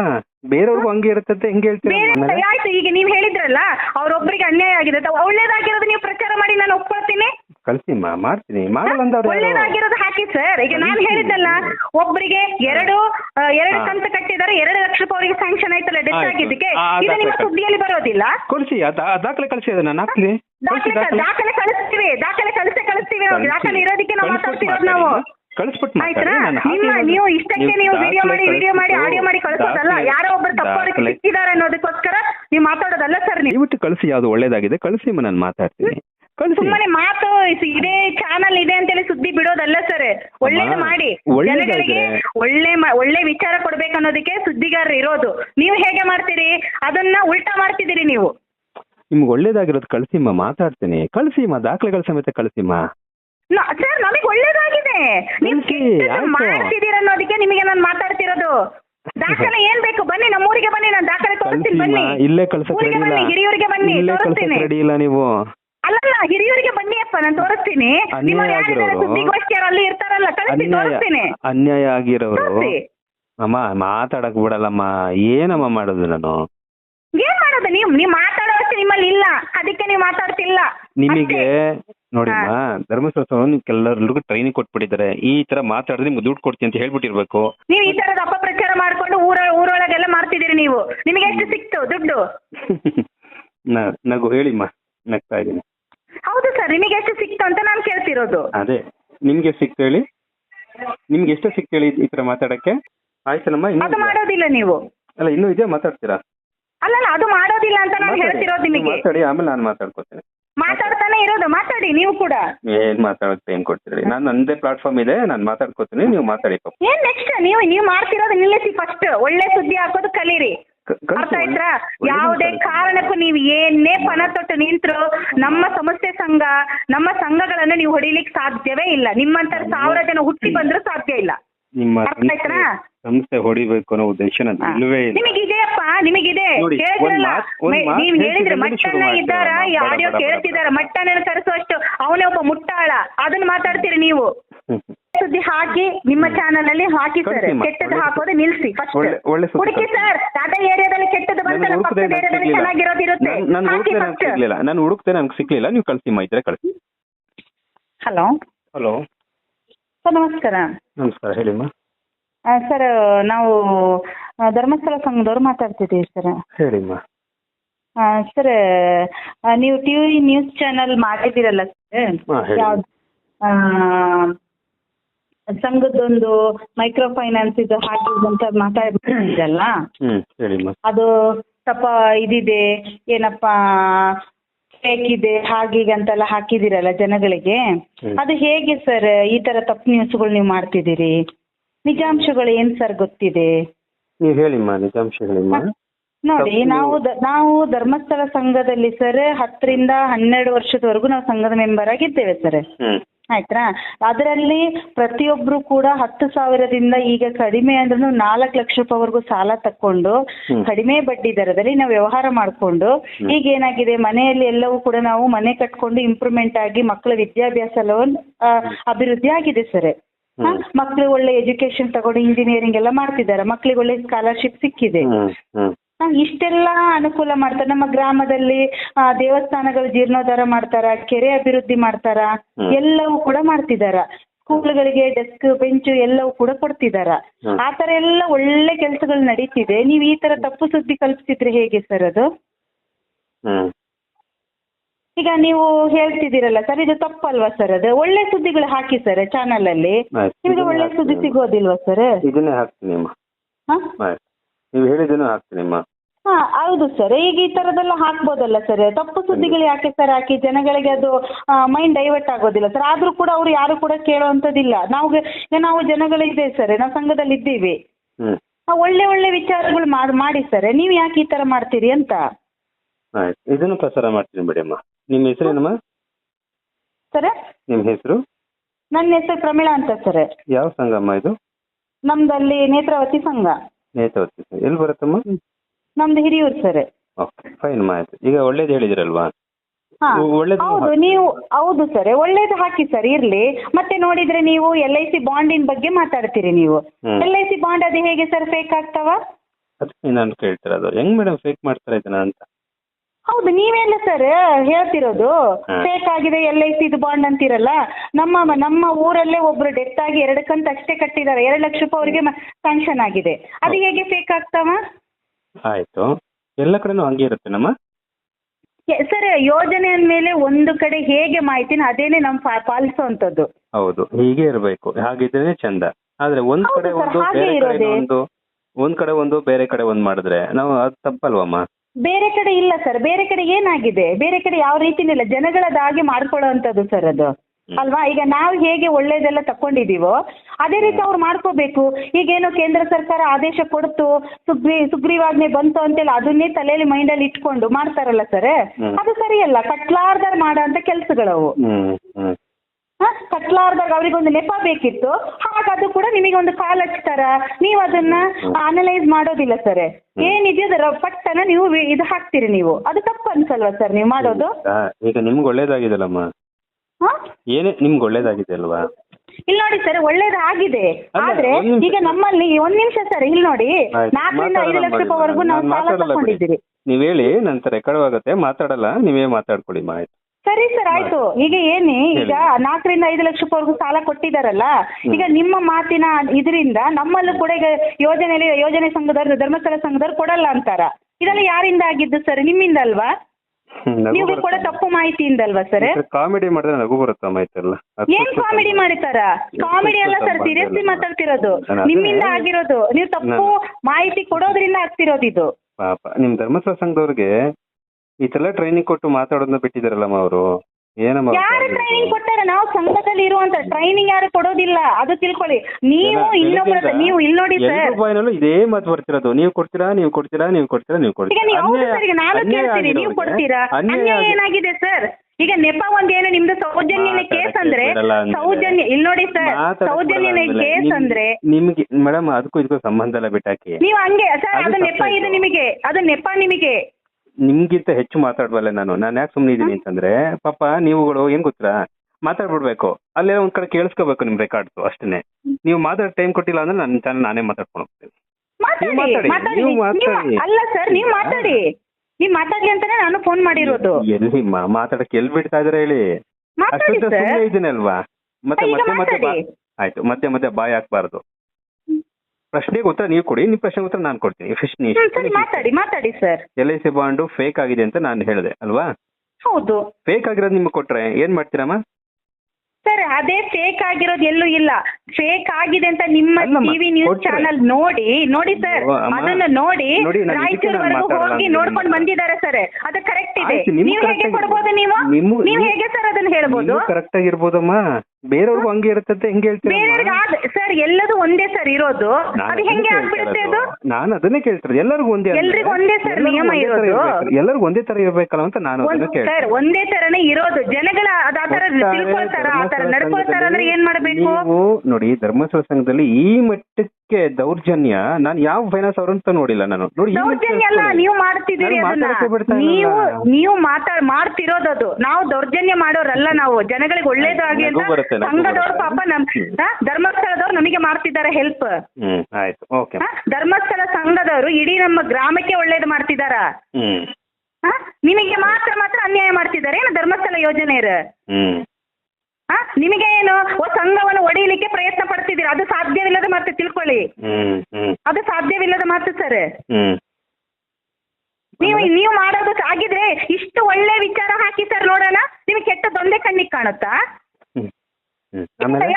Speaker 2: ಬೇರೆಯವ್ರಿಗೂ ಹಂಗೆ ಇರುತ್ತೆ ಅಂತ ಹೆಂಗೆ
Speaker 1: ಬೇರೆ? ಆಯ್ತು ಈಗ ನೀವು ಹೇಳಿದ್ರಲ್ಲ ಅವ್ರೊಬ್ರಿಗೆ ಅನ್ಯಾಯ ಆಗಿದೆ. ಅಂತ ಒಳ್ಳೇದಾಗಿರೋದು ನೀವು ಪ್ರಚಾರ ಮಾಡಿ ನಾನು ಒಪ್ಕೊಳ್ತೀನಿ.
Speaker 2: ಕಳ್ಸಿಮ್ಮ ಮಾಡ್ತೀನಿ. ಮಾಡಲ್ಲ ಅಂದವ್ರು ಯಾರು?
Speaker 1: ಒಳ್ಳೇದಾಗಿರೋದು ಹಾಕಿ ಸರ್. ಈಗ ನಾನು ಹೇಳಿದ್ದಲ್ಲ ಒಬ್ಬರಿಗೆ ಎರಡು ಆ, ಎರಡು. ಕಂತು ಕಟ್ಟಿದ್ದಾರೆ ಎರಡು ಲಕ್ಷ ರೂಪಾಯಿ ಅವರಿಗೆ ಸ್ಯಾಂಕ್ಷನ್ ಆಯ್ತಲ್ಲ ಡೆತ್
Speaker 2: ಆಯ್ತು.
Speaker 1: ಆಗಿದ್ದಕ್ಕೆ.
Speaker 2: ಆ,
Speaker 1: ಇದು ನಿಮ್ಮ
Speaker 2: ದಾಖಲೆ
Speaker 1: ಸುದ್ದಿಯಲ್ಲಿ ಬರೋದಿಲ್ಲ?
Speaker 2: ಕಳ್ಸಿ ದಾಖಲೆ ಕಳಿಸಿ ಅದನ್ನ ನಾನು ಕಳ್ಸಿ
Speaker 1: ದಾಖಲೆ
Speaker 2: ದಾಖಲೆ.
Speaker 1: ದಾಖಲೆ ಕಳಿಸ್ತೀವಿ ದಾಖಲೆ ಕಳಿಸೇ ಕಳಿಸ್ತೀವಿ ನಾವು.
Speaker 2: ಕಳ್ಸಿ.
Speaker 1: ದಾಖಲೆ ಇರೋದಕ್ಕೆ ನಾವು
Speaker 2: ಕಳ್ಸ್ಬಿಟ್ಟು
Speaker 1: ಮಾತಾಡ್ತಿರೋದು ನಾವು.
Speaker 2: ಮಾತಾಡಿ. ಕಳ್ಸ್ಬಿಟ್ಟು
Speaker 1: ಆಯ್ತಾ
Speaker 2: ಮಾತಾಡಿ, ನಾನು
Speaker 1: ನಿಮ್ಮ
Speaker 2: ಹಾಕಿರೋದು-
Speaker 1: ನೀವು ಇಷ್ಟಕ್ಕೆ ನೀವು ವಿಡಿಯೋ
Speaker 2: ದಾಖಲೆ
Speaker 1: ಮಾಡಿ ವಿಡಿಯೋ ಮಾಡಿ
Speaker 2: ಕಳ್ಸ್ಬಿಟ್ಟು
Speaker 1: ಆಡಿಯೋ ಮಾಡಿ ಕಳಿಸೋದಲ್ಲ.
Speaker 2: ದಾಖಲೆ-
Speaker 1: ಯಾರೋ ಒಬ್ರು ತಪ್ಪವರಿಗೆ
Speaker 2: ದಾಖಲೆ-
Speaker 1: ಸಿಕ್ಕಿದ್ದಾರೆ ಅನ್ನೋದಕ್ಕೋಸ್ಕರ ನೀವು ಮಾತಾಡೋದಲ್ಲ ಸರ್ ನೀವು.
Speaker 2: ದಯವಿಟ್ಟು ಕಳಿಸಿ ಯಾವ್ದು ಒಳ್ಳೇದಾಗಿದೆ. ಕಳಿಸಿ ನಾನು ಮಾತಾಡ್ತೀನಿ. ಕಳಿಸಿ
Speaker 1: ಸುಮ್ಮನೆ ಮಾತು ಇದೇ ಚಾನಲ್ ಇದೆ ಅಂತೇಳಿ ಸುದ್ದಿ ಬಿಡೋದಲ್ಲ ಸರ್ ಒಳ್ಳೇದು ಮಾಡಿ. ಜನಗಳಿಗೆ ಒಳ್ಳೆ ಒಳ್ಳೆ ವಿಚಾರ ಕೊಡ್ಬೇಕು ಅನ್ನೋದಕ್ಕೆ ಸುದ್ದಿಗಾರರು ಇರೋದು. ನೀವು ಹೇಗೆ ಮಾಡ್ತೀರಿ? ಅದನ್ನ ಉಲ್ಟಾ ಮಾಡ್ತಿದ್ದೀರಿ ನೀವು.
Speaker 2: ನಿಮ್ಗೆ ಒಳ್ಳೇದಾಗಿರೋದು ಕಳಿಸಿಮ್ಮ ಮಾತಾಡ್ತೀನಿ. ಕಳಿಸಿಮ್ಮ ದಾಖಲೆಗಳ ಸಮೇತ ಕಳಿಸಿಮ್ಮ.
Speaker 1: ಸರ್ ನಮಗೆ ಒಳ್ಳೇದಾಗಿದೆ. ನೀವು. ಮಾಡ್ತಿದ್ದೀರ ಅನ್ನೋದಕ್ಕೆ ನಿಮಗೆ ನಾನು ಮಾತಾಡ್ತಿರೋದು. ದಾಖಲೆ ಏನ್ ಬೇಕು? ಬನ್ನಿ ನಮ್ಮೂರಿಗೆ ಬನ್ನಿ ನಾನು ದಾಖಲೆ ತೋರಿಸ್ತೀನಿ ಬನ್ನಿ.
Speaker 2: ಇಲ್ಲೇ
Speaker 1: ಕಳ್ಸಕ್ಕೆ
Speaker 2: ರೆಡಿ
Speaker 1: ಬನ್ನಿ
Speaker 2: ಇಲ್ಲ.
Speaker 1: ಹಿರಿಯೂರಿಗೆ ಬನ್ನಿ
Speaker 2: ಇಲ್ಲೇ ಕಳ್ಸಕ್ ರೆಡಿ ಇಲ್ಲ ನೀವು.
Speaker 1: ಅಲ್ಲಲ್ಲ ಹಿರಿಯೂರಿಗೆ ಬನ್ನಿ ಅಪ್ಪ ನಾನು ತೋರಿಸ್ತೀನಿ.
Speaker 2: ಅನ್ಯಾಯ
Speaker 1: ನಿಮ್ಮವ್ರು ಯಾರಿದ್ದಾರೆ?
Speaker 2: ಆಗಿರೋರು-
Speaker 1: ಅಲ್ಲಿ ಇರ್ತಾರಲ್ಲ ಕಳಿಸಿ
Speaker 2: ಅನ್ಯಾಯ
Speaker 1: ತೋರಿಸ್ತೀನಿ.
Speaker 2: ಅನ್ಯಾಯ ಆಗಿರೋರು?
Speaker 1: ತೋರಿಸಿ.
Speaker 2: ಅಮ್ಮ ಮಾತಾಡಕ್ ಬಿಡಲ್ಲಮ್ಮ. ಏನಮ್ಮ ಮಾಡೋದು ನಾನು?
Speaker 1: ಏನ್ ಮಾಡೋದು? ನೀವು ನೀವು ಮಾತಾಡೋಷ್ಟು ನಿಮ್ಮಲ್ಲಿ ಇಲ್ಲ. ಅದಕ್ಕೆ ನೀವು ಮಾತಾಡ್ತಿಲ್ಲ.
Speaker 2: ನಿಮಗೆ. ನೋಡಿಮ್ಮ ಧರ್ಮಸ್ಥಳ ನಿಮ್ಗೆಲ್ಲರಿಗೂ ಟ್ರೈನಿಂಗ್ ಕೊಟ್ಬಿಟ್ಟಿದ್ದಾರೆ. ಈ ತರ ಮಾತಾಡಿದ್ರೆ ನಿಮ್ಗೆ ದುಡ್ಡು ಕೊಡ್ತೀನಿ ಅಂತ ಹೇಳ್ಬಿಟ್ಟಿರ್ಬೇಕು.
Speaker 1: ನೀವು ಈ ತರದ ಅಪಪ್ರಚಾರ ಮಾಡ್ಕೊಂಡು ಊರ ಊರೊಳಗೆಲ್ಲ ಮಾಡ್ತಿದ್ದೀರಿ ನೀವು. ನಿಮಗೆ ಎಷ್ಟು ಸಿಕ್ತು ದುಡ್ಡು? [LAUGHS]
Speaker 2: ನ- ನಗು ಹೇಳಿಮ್ಮ ನಗ್ತಾ ಇದ್ದೀನಿ.
Speaker 1: ಹೌದು ಸರ್ ನಿಮಗೆ ಎಷ್ಟು ಸಿಕ್ತು ಅಂತ ನಾನು ಕೇಳ್ತಿರೋದು.
Speaker 2: ಅದೇ ನಿಮ್ಗೆ ಸಿಕ್ತು ಹೇಳಿ. ನಿಮ್ಗೆ ಎಷ್ಟು ಸಿಕ್ತು ಹೇಳಿ ಈ ತರ ಮಾತಾಡಕ್ಕೆ? ಆಯ್ತನಮ್ಮ ಇನ್ನೂ
Speaker 1: ಅದು
Speaker 2: ಇದೆಯಾ?
Speaker 1: ಮಾಡೋದಿಲ್ಲ ನೀವು.
Speaker 2: ಅಲ್ಲ ಇನ್ನೂ ಇದೆಯಾ ಮಾತಾಡ್ತೀರಾ?
Speaker 1: ಅಲ್ಲ ಅಲ್ಲ ಅದು ಮಾಡೋದಿಲ್ಲ ಅಂತ ನಾನು
Speaker 2: ಮಾತಾಡಿ.
Speaker 1: ಹೇಳ್ತಿರೋದು ನಿಮಗೆ.
Speaker 2: ಮಾತಾಡಿ ಆಮೇಲೆ ನಾನು ಮಾತಾಡ್ಕೊತೀನಿ.
Speaker 1: ಮಾತಾಡ್ತಾನೆ ಇರೋದು ಮಾತಾಡಿ ನೀವು ಕೂಡ.
Speaker 2: ಏನ್ ಮಾತಾಡಕ್ ಟೈಮ್ ಕೊಡ್ತೀರಿ ನಾನು ನಂದೇ ಪ್ಲಾಟ್ಫಾರ್ಮ್ ಇದೆ ನಾನು ಮಾತಾಡ್ಕೊತೀನಿ ನೀವು ಮಾತಾಡಿ ಪಾಪ.
Speaker 1: ಏನ್ ನೆಕ್ಸ್ಟ್ ನೀವು ನೀವು ಮಾಡ್ತಿರೋದು ನಿಲ್ಲಿಸಿ ಫಸ್ಟ್ ಒಳ್ಳೆ ಸುದ್ದಿ ಹಾಕೋದು ಕಲೀರಿ. ಅರ್ಥ ಆಯ್ತಾ? ಯಾವುದೇ ಕಾರಣಕ್ಕೂ ನೀವು ಏನೇ ಪಣ ತೊಟ್ಟು ನಿಂತರು ನಮ್ಮ ಸಮಸ್ಯೆ ಸಂಘ ನಮ್ಮ ಸಂಘಗಳನ್ನು ನೀವು ಹೊಡಿಲಿಕ್ಕೆ ಸಾಧ್ಯವೇ ಇಲ್ಲ. ನಿಮ್ಮಂತ ಸಾವಿರ ಜನ ಹುಟ್ಟಿ ಬಂದ್ರೂ ಸಾಧ್ಯ ಇಲ್ಲ.
Speaker 2: ನಿಮ್ಮ
Speaker 1: ಅರ್ಥ ಆಯ್ತಾ?
Speaker 2: ಸಂಸ್ಥೆ ಹೊಡಿಬೇಕು ಅನ್ನೋ ಉದ್ದೇಶ ಇಲ್ಲ.
Speaker 1: ನಿಮಗಿದೆಯಪ್ಪ ನಿಮಗಿದೆ. ನೀವ್ ಹೇಳಿದ್ರೆ ಮಟ್ಟಣ್ಣ ಇದ್ದಾರ? ಈ ಆಡಿಯೋ ಕೇಳ್ತಿದಾರ. ಮಟ್ಟಣ್ಣನ ಕರೆಸುವಷ್ಟು ಅವನೇ ಒಬ್ಬ ಮುಟ್ಟಾಳ. ಅದನ್ನ ಮಾತಾಡ್ತೀರಿ ನೀವು. [LAUGHS] ಸುದ್ದಿ ಹಾಕಿ ನಿಮ್ಮ ಚಾನಲ್ ಅಲ್ಲಿ ಹಾಕಿ ಸರ್.
Speaker 2: ಕಳ್ಸಿ.
Speaker 1: ಕೆಟ್ಟದ್ದು
Speaker 2: ಒಳ್ಳೆ
Speaker 1: ಹಾಕೋದು ನಿಲ್ಸಿ ಫಸ್ಟ್.
Speaker 2: ಒಳ್ಳೆ- ಒಳ್ಳೆ ಸುದ್ದಿ
Speaker 1: ಹುಡುಕಿ. ಸರ್ ಟಾಟಾ ಏರಿಯಾದಲ್ಲಿ ಕೆಟ್ಟದ್ದು ಬಂತ
Speaker 2: ನಾನು
Speaker 1: ನಮ್ಮ
Speaker 2: ಹುಡುಕ್ದೆ
Speaker 1: ಪಕ್ಕದ
Speaker 2: ನನಗೆ
Speaker 1: ಏರಿಯಾದಲ್ಲಿ
Speaker 2: ಸಿಗ್ಲಿಲ್ಲ.
Speaker 1: ಚೆನ್ನಾಗಿರೋದು ಇರುತ್ತೆ.
Speaker 2: ನಾನು
Speaker 1: ಹಾಕಿ
Speaker 2: ಹುಡುಕ್ದೆ ನನಗೆ
Speaker 1: ಫಸ್ಟ್
Speaker 2: ಸಿಗ್ಲಿಲ್ಲ. ನಾನು ಹುಡುಕ್ತೆ ನನಗೆ ಸಿಗ್ಲಿಲ್ಲ. ನೀವು ಕಳಿಸಿ ಮೈತ್ರಿ ಕಳಿಸಿ.
Speaker 1: ಹಲೋ.
Speaker 2: ಹಲೋ.
Speaker 1: ಸರ್ ನಮಸ್ಕಾರ.
Speaker 2: ನಮಸ್ಕಾರ ಹೇಳಿಮ್ಮ
Speaker 1: ಸರ್ ನಾವು ಆ, ಧರ್ಮಸ್ಥಳ ಸಂಘದವ್ರು ಮಾತಾಡ್ತಿದ್ದೀವಿ ಸರ್.
Speaker 2: ಹೇಳಿಮ್ಮ
Speaker 1: ಸರ್ ನೀವು ಟಿವಿ ನ್ಯೂಸ್ ಚಾನಲ್ ಮಾಡಿದ್ದೀರಲ್ಲ ಸರ್?
Speaker 2: ಹಾ, ಹೇಳಿ.
Speaker 1: ಯಾವ್ದು ಆ, ಸಂಘದೊಂದು ಮೈಕ್ರೋ ಫೈನಾನ್ಸ್ ಇದು ಹಾಕಿದ್ದು ಅಂತ
Speaker 2: ಹ್ಮ್ ಹೇಳಿಮ್ಮ
Speaker 1: ಅದು ಸ್ವಲ್ಪ ಇದಿದೆ ಏನಪ್ಪ ಫೇಕ್ ಇದೆ ಹಾಗೀಗೆ ಅಂತೆಲ್ಲ ಹಾಕಿದಿರಲ್ಲ ಜನಗಳಿಗೆ? ಅದು ಹೇಗೆ ಸರ್ ಈ ತರ ತಪ್ಪು ನ್ಯೂಸ್ಗಳು ನೀವು ಮಾಡ್ತಿದ್ದೀರಿ? ನಿಜಾಂಶಗಳು ಏನ್ ಸರ್ ಗೊತ್ತಿದೆ?
Speaker 2: ನೀವು ಹೇಳಿಮ್ಮ ನಿಜಾಂಶ ಹೇಳಿಮ್ಮ
Speaker 1: ನೋಡಿ ನಾವು ದ- ನಾವು ಧರ್ಮಸ್ಥಳ ಸಂಘದಲ್ಲಿ ಸರ್ ಹತ್ತರಿಂದ ಹನ್ನೆರಡು ವರ್ಷದವರೆಗೂ ನಾವು ಸಂಘದ ಮೆಂಬರ್ ಆಗಿದ್ದೇವೆ ಸರ್
Speaker 2: ಹ್ಮ್.
Speaker 1: ಆಯ್ತಾ? ಅದರಲ್ಲಿ ಪ್ರತಿಯೊಬ್ರು ಕೂಡ ಹತ್ತು ಸಾವಿರದಿಂದ ಈಗ ಕಡಿಮೆ ಅಂದ್ರೂ ನಾಲ್ಕು ಲಕ್ಷ ರೂಪಾಯಿವರೆಗೂ ಸಾಲ ತಕೊಂಡು ಕಡಿಮೆ ಬಡ್ಡಿ ದರದಲ್ಲಿ ನಾವು ವ್ಯವಹಾರ ಮಾಡಿಕೊಂಡು ಈಗ ಏನಾಗಿದೆ? ಮನೆಯಲ್ಲಿ ಎಲ್ಲವೂ ಕೂಡ ನಾವು ಮನೆ ಕಟ್ಕೊಂಡು ಇಂಪ್ರೂವ್ಮೆಂಟ್ ಆಗಿ ಮಕ್ಕಳ ವಿದ್ಯಾಭ್ಯಾಸ ಲೋನ್ ಅಭಿವೃದ್ಧಿ ಆಗಿದೆ ಸರ್. ಮಕ್ಕಳು ಒಳ್ಳೆ ಎಜುಕೇಶನ್ ತಗೊಂಡು ಇಂಜಿನಿಯರಿಂಗ್ ಎಲ್ಲ ಮಾಡ್ತಿದ್ದಾರೆ. ಮಕ್ಕಳಿಗೆ ಒಳ್ಳೆ ಸ್ಕಾಲರ್ಶಿಪ್ ಸಿಕ್ಕಿದೆ. ಇಷ್ಟೆಲ್ಲ ಅನುಕೂಲ ಮಾಡ್ತಾರೆ. ನಮ್ಮ ಗ್ರಾಮದಲ್ಲಿ ಆ, ದೇವಸ್ಥಾನಗಳ ಜೀರ್ಣೋದ್ಧಾರ ಮಾಡ್ತಾರ ಕೆರೆ ಅಭಿವೃದ್ಧಿ ಮಾಡ್ತಾರ. ಎಲ್ಲವೂ ಕೂಡ ಮಾಡ್ತಿದಾರ. ಸ್ಕೂಲ್ಗಳಿಗೆ ಡೆಸ್ಕ್ ಬೆಂಚು ಎಲ್ಲವೂ ಕೂಡ ಕೊಡ್ತಿದಾರ.
Speaker 2: ಹ್ಮ್.
Speaker 1: ಆ ತರ ಎಲ್ಲ ಒಳ್ಳೆ ಕೆಲಸಗಳು ನಡೀತಿದೆ. ನೀವು ಈ ತರ ತಪ್ಪು ಸುದ್ದಿ ಕಲ್ಪಿಸಿದ್ರೆ ಹೇಗೆ ಸರ್ ಅದು?
Speaker 2: ಹ್ಮ್.
Speaker 1: ಈಗ ನೀವು ಹೇಳ್ತಿದ್ದೀರಲ್ಲ ಸರ್ ಇದು ತಪ್ಪಲ್ವಾ ಸರ್ ಅದು? ಒಳ್ಳೆ ಸುದ್ದಿಗಳು ಹಾಕಿ ಸರ್ ಚಾನಲ್ ಅಲ್ಲಿ
Speaker 2: ಆಯ್ತು.
Speaker 1: ನಿಮಗೆ
Speaker 2: ಇದನ್ನೇ
Speaker 1: ಒಳ್ಳೆ ಸುದ್ದಿ
Speaker 2: ಹಾಕ್ತೀನಿ.
Speaker 1: ಸಿಗೋದಿಲ್ವಾ ಸರ್?
Speaker 2: ಇದನ್ನೇ ಹಾಕ್ತೀನಿ ಅಮ್ಮ
Speaker 1: ಹಾ?
Speaker 2: ಆಯ್ತು. ನೀವು ಹೇಳಿದ್ದೇನು ಹಾಕ್ತೀನಿ ಅಮ್ಮ.
Speaker 1: ಹಾ ಹೌದು ಸರ್. ಈಗ ಈ ತರದೆಲ್ಲ ಹಾಕ್ಬೋದಲ್ಲ ಸರ್? ತಪ್ಪು ಸುದ್ದಿಗಳು ಯಾಕೆ ಸರ್ ಹಾಕಿ ಜನಗಳಿಗೆ ಅದು ಮೈಂಡ್ ಡೈವರ್ಟ್ ಆಗೋದಿಲ್ಲ ಸರ್? ಆದ್ರೂ ಕೂಡ ಅವ್ರು ಯಾರು ಕೂಡ ಕೇಳುವಂಥದ್ದಿಲ್ಲ. ನಾವು ನಾವು ಜನಗಳಿದೆ ಸರ್ ನಾವು ಸಂಘದಲ್ಲಿ ಇದ್ದೀವಿ.
Speaker 2: ಹ್ಮ್.
Speaker 1: ಒಳ್ಳೆ ಒಳ್ಳೆ ವಿಚಾರಗಳು ಮಾಡಿ ಮಾಡಿ ಸರ್. ನೀವು ಯಾಕೆ ಈ ತರ ಮಾಡ್ತೀರಿ ಅಂತ?
Speaker 2: ಆಯ್ತು. ಇದನ್ನು ಪ್ರಸಾರ ಮಾಡ್ತೀನಿ ಬಿಡಿ ಅಮ್ಮ. ನಿಮ್ಮ ಹೆಸರೇನಮ್ಮ
Speaker 1: ಸರ್?
Speaker 2: ನಿಮ್ಮ ಹೆಸರು?
Speaker 1: ನನ್ನ ಹೆಸರು ಪ್ರಮೀಳಾ ಅಂತ ಸರ್.
Speaker 2: ಯಾವ ಸಂಘಮ್ಮ ಇದು?
Speaker 1: ನಮ್ದಲ್ಲಿ ನೇತ್ರಾವತಿ ಸಂಘ.
Speaker 2: ನೇತಾವತಿ ಎಲ್ಲಿ ಬರುತ್ತಮ್ಮ
Speaker 1: ನಮ್ದು ಹಿರಿಯೂರು ಸರ್.
Speaker 2: ಓಕೆ ಫೈನ್ ಆಯ್ತು. ಈಗ ಒಳ್ಳೇದು ಹೇಳಿದಿರಲ್ವಾ? ಒಳ್ಳೇದು
Speaker 1: ಹೌದು ನೀವು ಹೌದು ಸರ್. ಒಳ್ಳೇದು ಹಾಕಿ ಸರ್ ಇರ್ಲಿ. ಮತ್ತೆ ನೋಡಿದ್ರೆ ನೀವು ಎಲ್ ಐ ಸಿ ಬಾಂಡಿನ ಬಗ್ಗೆ ಮಾತಾಡ್ತೀರಿ ನೀವು. ಎಲ್ ಐ ಸಿ ಬಾಂಡ್ ಅದು ಹೇಗೆ ಸರ್ ಫೇಕ್ ಆಗ್ತಾವ?
Speaker 2: ಅದಕ್ಕೆ ನಾನು ಕೇಳ್ತಿರೋದು. ಹೆಂಗ್ ಮೇಡಮ್ ಫೇಕ್ ಮಾಡ್ತಾರೆ ಇದನ್ನ ಅಂತ?
Speaker 1: ಹೌದು ನೀವೆಲ್ಲ ಸರ್ ಹೇಳ್ತಿರೋದು. ಫೇಕ್ ಆಗಿದೆ ಎಲ್ ಐ ಸಿದು ಬಾಂಡ್ ಅಂತೀರಲ್ಲ? ನಮ್ಮ ನಮ್ಮ ಊರಲ್ಲೇ ಒಬ್ರು ಡೆತ್ ಆಗಿ ಎರಡು ಕಂತು ಅಷ್ಟೇ ಕಟ್ಟಿದ್ದಾರೆ. ಎರಡು ಲಕ್ಷ ರೂಪಾಯಿ ಅವರಿಗೆ ಸ್ಯಾಂಕ್ಷನ್ ಆಗಿದೆ. ಅದು ಹೇಗೆ ಫೇಕ್ ಆಗ್ತಾವ?
Speaker 2: ಆಯ್ತು. ಎಲ್ಲ ಕಡೆನೂ ಹಂಗೆ ಇರುತ್ತೆ ನಮ್ಮ
Speaker 1: ಎ- ಸರ್ ಯೋಜನೆ ಅಂದಮೇಲೆ ಒಂದು ಕಡೆ ಹೇಗೆ ಮಾಹಿತಿನ ಅದೇನೆ ನಮ್ ಪಾಲಿಸುವಂತದ್ದು
Speaker 2: ಹೌದು ಹೀಗೆ ಇರಬೇಕು. ಹಾಗಿದ್ರೆ ಚಂದ. ಆದ್ರೆ ಒಂದ್ ಕಡೆ ಒಂದು ಬೇರೆ ಕಡೆ. ಒಂದು ಒಂದ್ ಕಡೆ ಒಂದು ಬೇರೆ ಕಡೆ ಒಂದ್ ಮಾಡಿದ್ರೆ ನಾವು ಅದು ತಪ್ಪಲ್ವಮ್ಮ?
Speaker 1: ಬೇರೆ ಕಡೆ ಇಲ್ಲ ಸರ್ ಬೇರೆ ಕಡೆ ಏನಾಗಿದೆ? ಬೇರೆ ಕಡೆ ಯಾವ ರೀತಿನಿಲ್ಲ ಜನಗಳದಾಗೆ ಮಾಡ್ಕೊಳ್ಳೋವಂಥದ್ದು ಸರ್ ಅದು. ಅಲ್ವಾ? ಈಗ ನಾವು ಹೇಗೆ ಒಳ್ಳೇದೆಲ್ಲ ತಕೊಂಡಿದೀವೋ ಅದೇ ರೀತಿ ಅವ್ರು ಮಾಡ್ಕೋಬೇಕು. ಈಗೇನು ಕೇಂದ್ರ ಸರ್ಕಾರ ಆದೇಶ ಕೊಡ್ತು ಸುಗ್ರಿ ಸುಗ್ರೀವಾಜ್ಞೆ ಬಂತು ಅಂತೇಳಿ ಅದನ್ನೇ ತಲೆಯಲ್ಲಿ ಮೈಂಡಲ್ಲಿ ಇಟ್ಕೊಂಡು ಮಾಡ್ತಾರಲ್ಲ ಸರ್. ಅದು ಸರಿಯಲ್ಲ. ಕಟ್ಲಾರ್ದಾರ್ ಮಾಡೋ ಅಂತ ಕೆಲಸಗಳವು. ಕಟ್ಲಾರ್ದಾಗ ಅವ್ರಿಗೊಂದು ನೆಪ ಬೇಕಿತ್ತು. ಹಾಗ ಅದು ಕೂಡ ನಿಮಗೆ ಒಂದು ಕಾಲ್ ಹಚ್ತಾರ? ನೀವು ಅದನ್ನ ಅನಲೈಸ್ ಮಾಡೋದಿಲ್ಲ ಸರ್. ಏನಿದೆ ಅದರ ಪಟ್ಟನ ನೀವು ವಿ- ಇದು ಹಾಕ್ತೀರಿ ನೀವು. ಅದು ತಪ್ಪು ಅನ್ಸಲ್ವಾ ಸರ್ ನೀವು ಮಾಡೋದು?
Speaker 2: ಆ, ಈಗ ನಿಮ್ಗೆ ಒಳ್ಳೇದಾಗಿದೆಲ್ಲಮ್ಮ
Speaker 1: ಹಾ?
Speaker 2: ಏನೇ ನಿಮ್ಗೆ ಒಳ್ಳೇದಾಗಿದೆ ಅಲ್ವಾ
Speaker 1: ಇಲ್ಲಿ ನೋಡಿ ಸರ್ ಒಳ್ಳೇದಾಗಿದೆ.
Speaker 2: ಅಲ್ಲ,
Speaker 1: ಆದ್ರೆ
Speaker 2: ಒಂದ್ ನಿಮಿಷ.
Speaker 1: ಈಗ ನಮ್ಮಲ್ಲಿ ಒಂದ್ ನಿಮಿಷ ಸರ್ ಇಲ್ಲಿ ನೋಡಿ.
Speaker 2: ಆಯ್ತು.
Speaker 1: ನಾಲ್ಕರಿಂದ ಐದು
Speaker 2: ಮಾತಾಡಲ್ಲ
Speaker 1: ಲಕ್ಷ ರೂಪಾಯಿವರೆಗೂ ನಾವು
Speaker 2: ನಾನು
Speaker 1: ಸಾಲ
Speaker 2: ಮಾತಾಡಲ್ಲ ಬಿಡಿ.
Speaker 1: ತಗೊಂಡಿದ್ದೀರಿ
Speaker 2: ನೀವ್ ಹೇಳಿ ನಂತರ ರೆಕಾರ್ಡ್ ಆಗುತ್ತೆ ಮಾತಾಡಲ್ಲ ನೀವೇ ಮಾತಾಡ್ಕೊಳ್ಳಿ ಮಾ ಆಯ್ತು.
Speaker 1: ಸರಿ ಸರ್ ಆಯ್ತು. ಈಗ ಏನಿ ಈಗ ನಾಲ್ಕರಿಂದ ಐದು ಲಕ್ಷವರೆಗೂ ಸಾಲ ಕೊಟ್ಟಿದ್ದಾರಲ್ಲ ಈಗ ನಿಮ್ಮ ಮಾತಿನ ಇದರಿಂದ ನಮ್ಮಲ್ಲೂ ಕೂಡ ಈಗ ಯೋಜನೆಯಲ್ಲಿ ಯೋಜನೆ ಸಂಘದವ್ರು ಧರ್ಮಸ್ಥಳ ಸಂಘದವ್ರು ಕೊಡಲ್ಲ ಅಂತಾರ. ಇದೆಲ್ಲ ಯಾರಿಂದ ಆಗಿದ್ದು ಸರ್ ನಿಮ್ಮಿಂದ ಅಲ್ವಾ ನೀವು ಕೂಡ ತಪ್ಪು ಮಾಹಿತಿಯಿಂದಲ್ವಾ ಸರ್?
Speaker 2: ಕಾಮಿಡಿ ಮಾಡಿದ್ರೆ ನಗು ಮಾಹಿತಿ ಅಲ್ಲ
Speaker 1: ಏನ್ ಕಾಮಿಡಿ ಮಾಡಿತಾರ? ಕಾಮಿಡಿ ಅಲ್ಲ ಸರ್ ಸೀರಿಯಸ್ಲಿ ಮಾತಾಡ್ತಿರೋದು. ನಿಮ್ಮಿಂದ ಆಗಿರೋದು. ನೀವು ತಪ್ಪು ಮಾಹಿತಿ ಕೊಡೋದ್ರಿಂದ ಆಗ್ತಿರೋದು ಇದು.
Speaker 2: ಪಾಪ ನಿಮ್ ಧರ್ಮಸ್ಥಳ ಸಂಘದವ್ರಿಗೆ ಈ ತರ ಟ್ರೈನಿಂಗ್ ಕೊಟ್ಟು ಮಾತಾಡೋದನ್ನ ಬಿಟ್ಟಿದಾರಲ್ಲಮ್ಮ ಅವರು. ಏನಮ್ಮ
Speaker 1: ಯಾರು ಟ್ರೈನಿಂಗ್ ಕೊಟ್ಟಾರ ನಾವು ಸಂಘದಲ್ಲಿ ಇರುವಂತ ಟ್ರೈನಿಂಗ್ ಯಾರು ಕೊಡೋದಿಲ್ಲ. ಅದು ತಿಳ್ಕೊಳ್ಳಿ. ನೀವು ಇನ್ನೊಬ್ಬರ ನೀವು ಇಲ್ಲಿ ನೋಡಿ ಸರ್.
Speaker 2: ಇದೇ ಮಾತು ಬರ್ತಿರೋದು. ನೀವು ಕೊಡ್ತೀರಾ ನೀವು ಕೊಡ್ತೀರಾ ನೀವು ಕೊಡ್ತೀರಾ ನೀವು
Speaker 1: ಈಗ
Speaker 2: ಕೊಡ್ತೀರಾ?
Speaker 1: ನೀವು ಹೌದು
Speaker 2: ಅನ್ಯಾಯ-
Speaker 1: ಸರ್ ಈಗ ನಾನು
Speaker 2: ಅನ್ಯಾಯ
Speaker 1: ಕೇಳ್ತೀನಿ. ನೀವು ಕೊಡ್ತೀರಾ?
Speaker 2: ಅನ್ಯಾಯ
Speaker 1: ಏನಾಗಿದೆ ಸರ್? ಈಗ ನೆಪ ಒಂದೇನು ನಿಮ್ದು
Speaker 2: ಸೌಜನ್ಯ
Speaker 1: ಕೇಸ್ ಅಂದ್ರೆ
Speaker 2: ಬಿಡಲ್ಲ
Speaker 1: ಸೌಜನ್ಯ ಇಲ್ಲಿ ನೋಡಿ ಸರ್.
Speaker 2: ಮಾತಾಡಕ್ಕೆ
Speaker 1: ಸೌಜನ್ಯನ
Speaker 2: ಬಿಡಲ್ಲ ಅಂದ್ಮೇಲೆ
Speaker 1: ಕೇಸ್
Speaker 2: ನಿಮ್-
Speaker 1: ಅಂದ್ರೆ
Speaker 2: ನಿಮ್ಗೆ ಮೇಡಮ್ ಅದಕ್ಕೂ ಇದಕ್ಕೂ ಸಂಬಂಧ ಇಲ್ಲ ಬಿಟ್ಟಾಕಿ.
Speaker 1: ನೀವು ಹಂಗೆ ಸರ್
Speaker 2: ಅದು
Speaker 1: ಅದು ನೆಪ
Speaker 2: ತಪ್ಪಾಯ್ತು.
Speaker 1: ಇದು. ನಿಮಗೆ ಅದು ನೆಪ ನಿಮಗೆ
Speaker 2: ನಿಮ್ಗಿಂತ ಹೆಚ್ಚು ಮಾತಾಡ್ಬಲ್ಲೆ ನಾನು. ನಾನು ಯಾಕೆ ಸುಮ್ಮನೆ ಇದ್ದೀನಿ ಅಂತಂದ್ರೆ ಪಾಪ ನೀವುಗಳು ಏನ್ ಗೊತ್ತಾ? ಮಾತಾಡ್ಬಿಡ್ಬೇಕು. ಅಲ್ಲೇ ಒಂದ್ ಕಡೆ ಕೇಳಿಸ್ಕೋಬೇಕು ನಿಮ್ ರೆಕಾರ್ಡ್ಸ್ ಅಷ್ಟೇ ನೀವು ಮಾತಾಡೋ ಟೈಮ್ ಕೊಟ್ಟಿಲ್ಲ ಅಂದ್ರೆ ನನ್ನ ಚಾನಲ್ ನಾನೇ ಮಾತಾಡ್ಕೊಂಡು ಹೋಗ್ತೀನಿ.
Speaker 1: ಮಾತಾಡಿ
Speaker 2: ಮಾತಾಡಿ,
Speaker 1: ಮಾತಾಡಿ
Speaker 2: ನೀವು
Speaker 1: ನೀವು-
Speaker 2: ಮಾತಾಡಿ.
Speaker 1: ಅಲ್ಲ ಸರ್ ನೀವು ಮಾತಾಡಿ. ನೀವು ಮಾತಾಡ್ಲಿ ಅಂತಾನೆ ನಾನು ಫೋನ್ ಮಾಡಿರೋದು.
Speaker 2: ಎಲ್ಲಿ ಮಾ- ಮಾತಾಡಕ್ಕೆ ಎಲ್ಲಿ ಬಿಡ್ತಾ ಇದಾರೆ ಹೇಳಿ?
Speaker 1: ಮಾತಾಡಿ ಸರ್
Speaker 2: ಸುಮ್ಮನೆ ಅಲ್ವಾ ಮತ್ತೆ
Speaker 1: ಈಗ
Speaker 2: ಮತ್ತೆ ಮತ್ತೆ ಬಾ-
Speaker 1: ಮಾತಾಡಿ.
Speaker 2: ಆಯ್ತು ಮತ್ತೆ ಮತ್ತೆ ಬಾಯ್ ಹಾಕ್ಬಾರ್ದು. ಪ್ರಶ್ನೆಗೆ ಉತ್ತರ ನೀವು ಕೊಡಿ ನಿಮ್ಮ ಪ್ರಶ್ನೆಗೆ ಉತ್ತರ ನಾನು ಕೊಡ್ತೀನಿ. ಫಿಶ್
Speaker 1: ಹ್ಮ್, ಸರಿ ಮಾತಾಡಿ ಮಾತಾಡಿ sir
Speaker 2: L I C bond fake ಆಗಿದೆ ಅಂತ ನಾನು ಹೇಳಿದೆ ಅಲ್ವಾ?
Speaker 1: ಹೌದು.
Speaker 2: ಫೇಕ್ ಆಗಿರೋದು ನಿಮ್ಗೆ ಕೊಟ್ರೆ ಏನ್ ಮಾಡ್ತೀರಮ್ಮ
Speaker 1: ಸರ್ ಅದೇ ಫೇಕ್ ಆಗಿರೋದು ಎಲ್ಲೂ ಇಲ್ಲ. ಫೇಕ್ ಆಗಿದೆ ಅಂತ ನಿಮ್ಮ
Speaker 2: ಅಲ್ಲಮ್ಮ,
Speaker 1: ಟಿವಿ ನ್ಯೂಸ್
Speaker 2: ಚಾನೆಲ್
Speaker 1: ಚಾನಲ್ ನೋಡಿ ನೋಡಿ ಸರ್
Speaker 2: ಓ, ಅಮ್ಮ.
Speaker 1: ಅದನ್ನ ನೋಡಿ
Speaker 2: ನೋಡಿ, ನಾನು ಇದಕ್ಕೆ
Speaker 1: ರಾಯಚೂರ್ವರೆಗೂ
Speaker 2: ಮಾತಾಡಲ್ಲ
Speaker 1: ಹೋಗಿ ನೋಡ್ಕೊಂಡು. ಬಂದಿದ್ದಾರೆ ಸರ್ ಅದು ಕರೆಕ್ಟ್ ಇದೆ.
Speaker 2: ಆಯ್ತು, ನಿಮ್ಗೆ
Speaker 1: ನೀವು
Speaker 2: correct
Speaker 1: ಹೇಗೆ
Speaker 2: ಆಗಿ
Speaker 1: ಕೊಡ್ಬೋದು ನೀವು?
Speaker 2: ನಿಮ್ಗೆ-
Speaker 1: ನೀವು ಹೇಗೆ ಸರ್ ಅದನ್ನ ಹೇಳ್ಬೋದು?
Speaker 2: ಕರೆಕ್ಟ್ ಆಗಿರ್ಬೋದಮ್ಮ. ಬೇರೆಯವ್ರಿಗೂ ಹಂಗೆ ಇರುತ್ತೆ ಅಂತ ಹೆಂಗೆ
Speaker 1: ಬೇರೆಯವ್ರಿಗೆ
Speaker 2: ಹೇಳ್ತೀರಮ್ಮ
Speaker 1: ಆದ್ ಸರ್ ಎಲ್ಲದೂ ಒಂದೇ ಸರ್ ಇರೋದು. ಅದು ಹೆಂಗೆ ಆಗ್ಬಿಡುತ್ತೆ ಅದು.
Speaker 2: ನಾನು ಅದನ್ನೇ ಕೇಳ್ತಿರೋದು. ಎಲ್ಲರಿಗೂ ಒಂದೇ ಅಂದ್ರೆ
Speaker 1: ಎಲ್ರಿಗೂ ಒಂದೇ ಸರ್
Speaker 2: ಎಲ್ಲರಿಗೂ
Speaker 1: ನಿಯಮ
Speaker 2: ಒಂದೇ ತರ
Speaker 1: ಇರೋದು.
Speaker 2: ಇರ್ಬೇಕು. ಎಲ್ಲರಿಗೂ ಒಂದೇ ತರ ಇರ್ಬೇಕಲ್ಲ ಅಂತ ನಾನು ಅದನ್ನ
Speaker 1: ಒಂದ್-
Speaker 2: ಕೇಳ್ತೀನಿ.
Speaker 1: ಸರ್ ಒಂದೇ ತರನೇ ಇರೋದು. ಜನಗಳ ಅದ್ ಆ ತರ
Speaker 2: ಒಟ್ಟಾರೆ
Speaker 1: ತಿಳ್ಕೊಳ್ತಾರ? ಆ ತರ
Speaker 2: ಧರ್ಮಸ್ಥಳ
Speaker 1: ನಡ್ಕೊಳ್ತಾರ ಅಂದ್ರೆ ಏನ್ ಮಾಡ್ಬೇಕು?
Speaker 2: ನೀವು ನೋಡಿ ಧರ್ಮಸ್ಥಳ ಸಂಘದಲ್ಲಿ ಈ ಮಟ್ಟಕ್ಕೆ ದೌರ್ಜನ್ಯ? ನಾನು ಯಾವ ಫೈನಾನ್ಸ್ ಅವ್ರಂತ ನೋಡಿಲ್ಲ ನಾನು. ನೋಡಿ
Speaker 1: ದೌರ್ಜನ್ಯ ಅಲ್ಲ ನೀವು ಮಾಡ್ತಿದ್ದೀರಿ
Speaker 2: ನಾನು
Speaker 1: ಅದನ್ನ. ನೀವು. ನೀವು ಮಾತಾಡ್ ಮಾಡ್ತಿರೋದದು. ನಾವು ದೌರ್ಜನ್ಯ ಮಾಡೋರಲ್ಲ ನಾವು. ಜನಗಳಿಗೆ ಒಳ್ಳೇದು ಆಗಿ
Speaker 2: ನಗು
Speaker 1: ಅಂತ
Speaker 2: ಬರುತ್ತೆ,
Speaker 1: ಸಂಘದವ್ರು
Speaker 2: ಬರುತ್ತೆ.
Speaker 1: ಪಾಪ ನಮ್
Speaker 2: ಹ್ಮ್.
Speaker 1: ಧರ್ಮಸ್ಥಳದವ್ರು ನಮಗೆ ಮಾಡ್ತಿದ್ದಾರೆ ಹೆಲ್ಪ್
Speaker 2: ಹ್ಮ್ ಆಯ್ತು. ಓಕೆ.
Speaker 1: ಧರ್ಮಸ್ಥಳ ಸಂಘದವರು ಇಡೀ ನಮ್ಮ ಗ್ರಾಮಕ್ಕೆ ಒಳ್ಳೇದು ಮಾಡ್ತಿದಾರ
Speaker 2: ಹ್ಮ್.
Speaker 1: ಆ? ನಿಮಗೆ ಮಾತ್ರ ಮಾತ್ರ ಅನ್ಯಾಯ ಮಾಡ್ತಿದ್ದಾರೆ? ಏನು ಧರ್ಮಸ್ಥಳ ಯೋಜನೆ
Speaker 2: ಹ್ಮ್.
Speaker 1: ಆ? ನಿಮಗೆ ಏನು ಸಂಘವನ್ನು ಒಡೆಯಲಿಕ್ಕೆ ಪ್ರಯತ್ನ ಪಡ್ತಿದ್ದೀರಾ? ಅದು ಸಾಧ್ಯವಿಲ್ಲದೆ ಮಾತು
Speaker 2: ಹ್ಮ್
Speaker 1: ಅದು ಸಾಧ್ಯವಿಲ್ಲದ ಮಾತು ಸರ್. ನೀವು ನೀವು ಮಾಡೋದು ಆಗಿದ್ರೆ ಇಷ್ಟು ಒಳ್ಳೆ ವಿಚಾರ ಹಾಕಿ ಸರ್ ನೋಡೋಣ. ನಿಮಗೆ ಕೆಟ್ಟದೊಂದೇ ಕಣ್ಣಿಗೆ ಕಾಣುತ್ತಾ?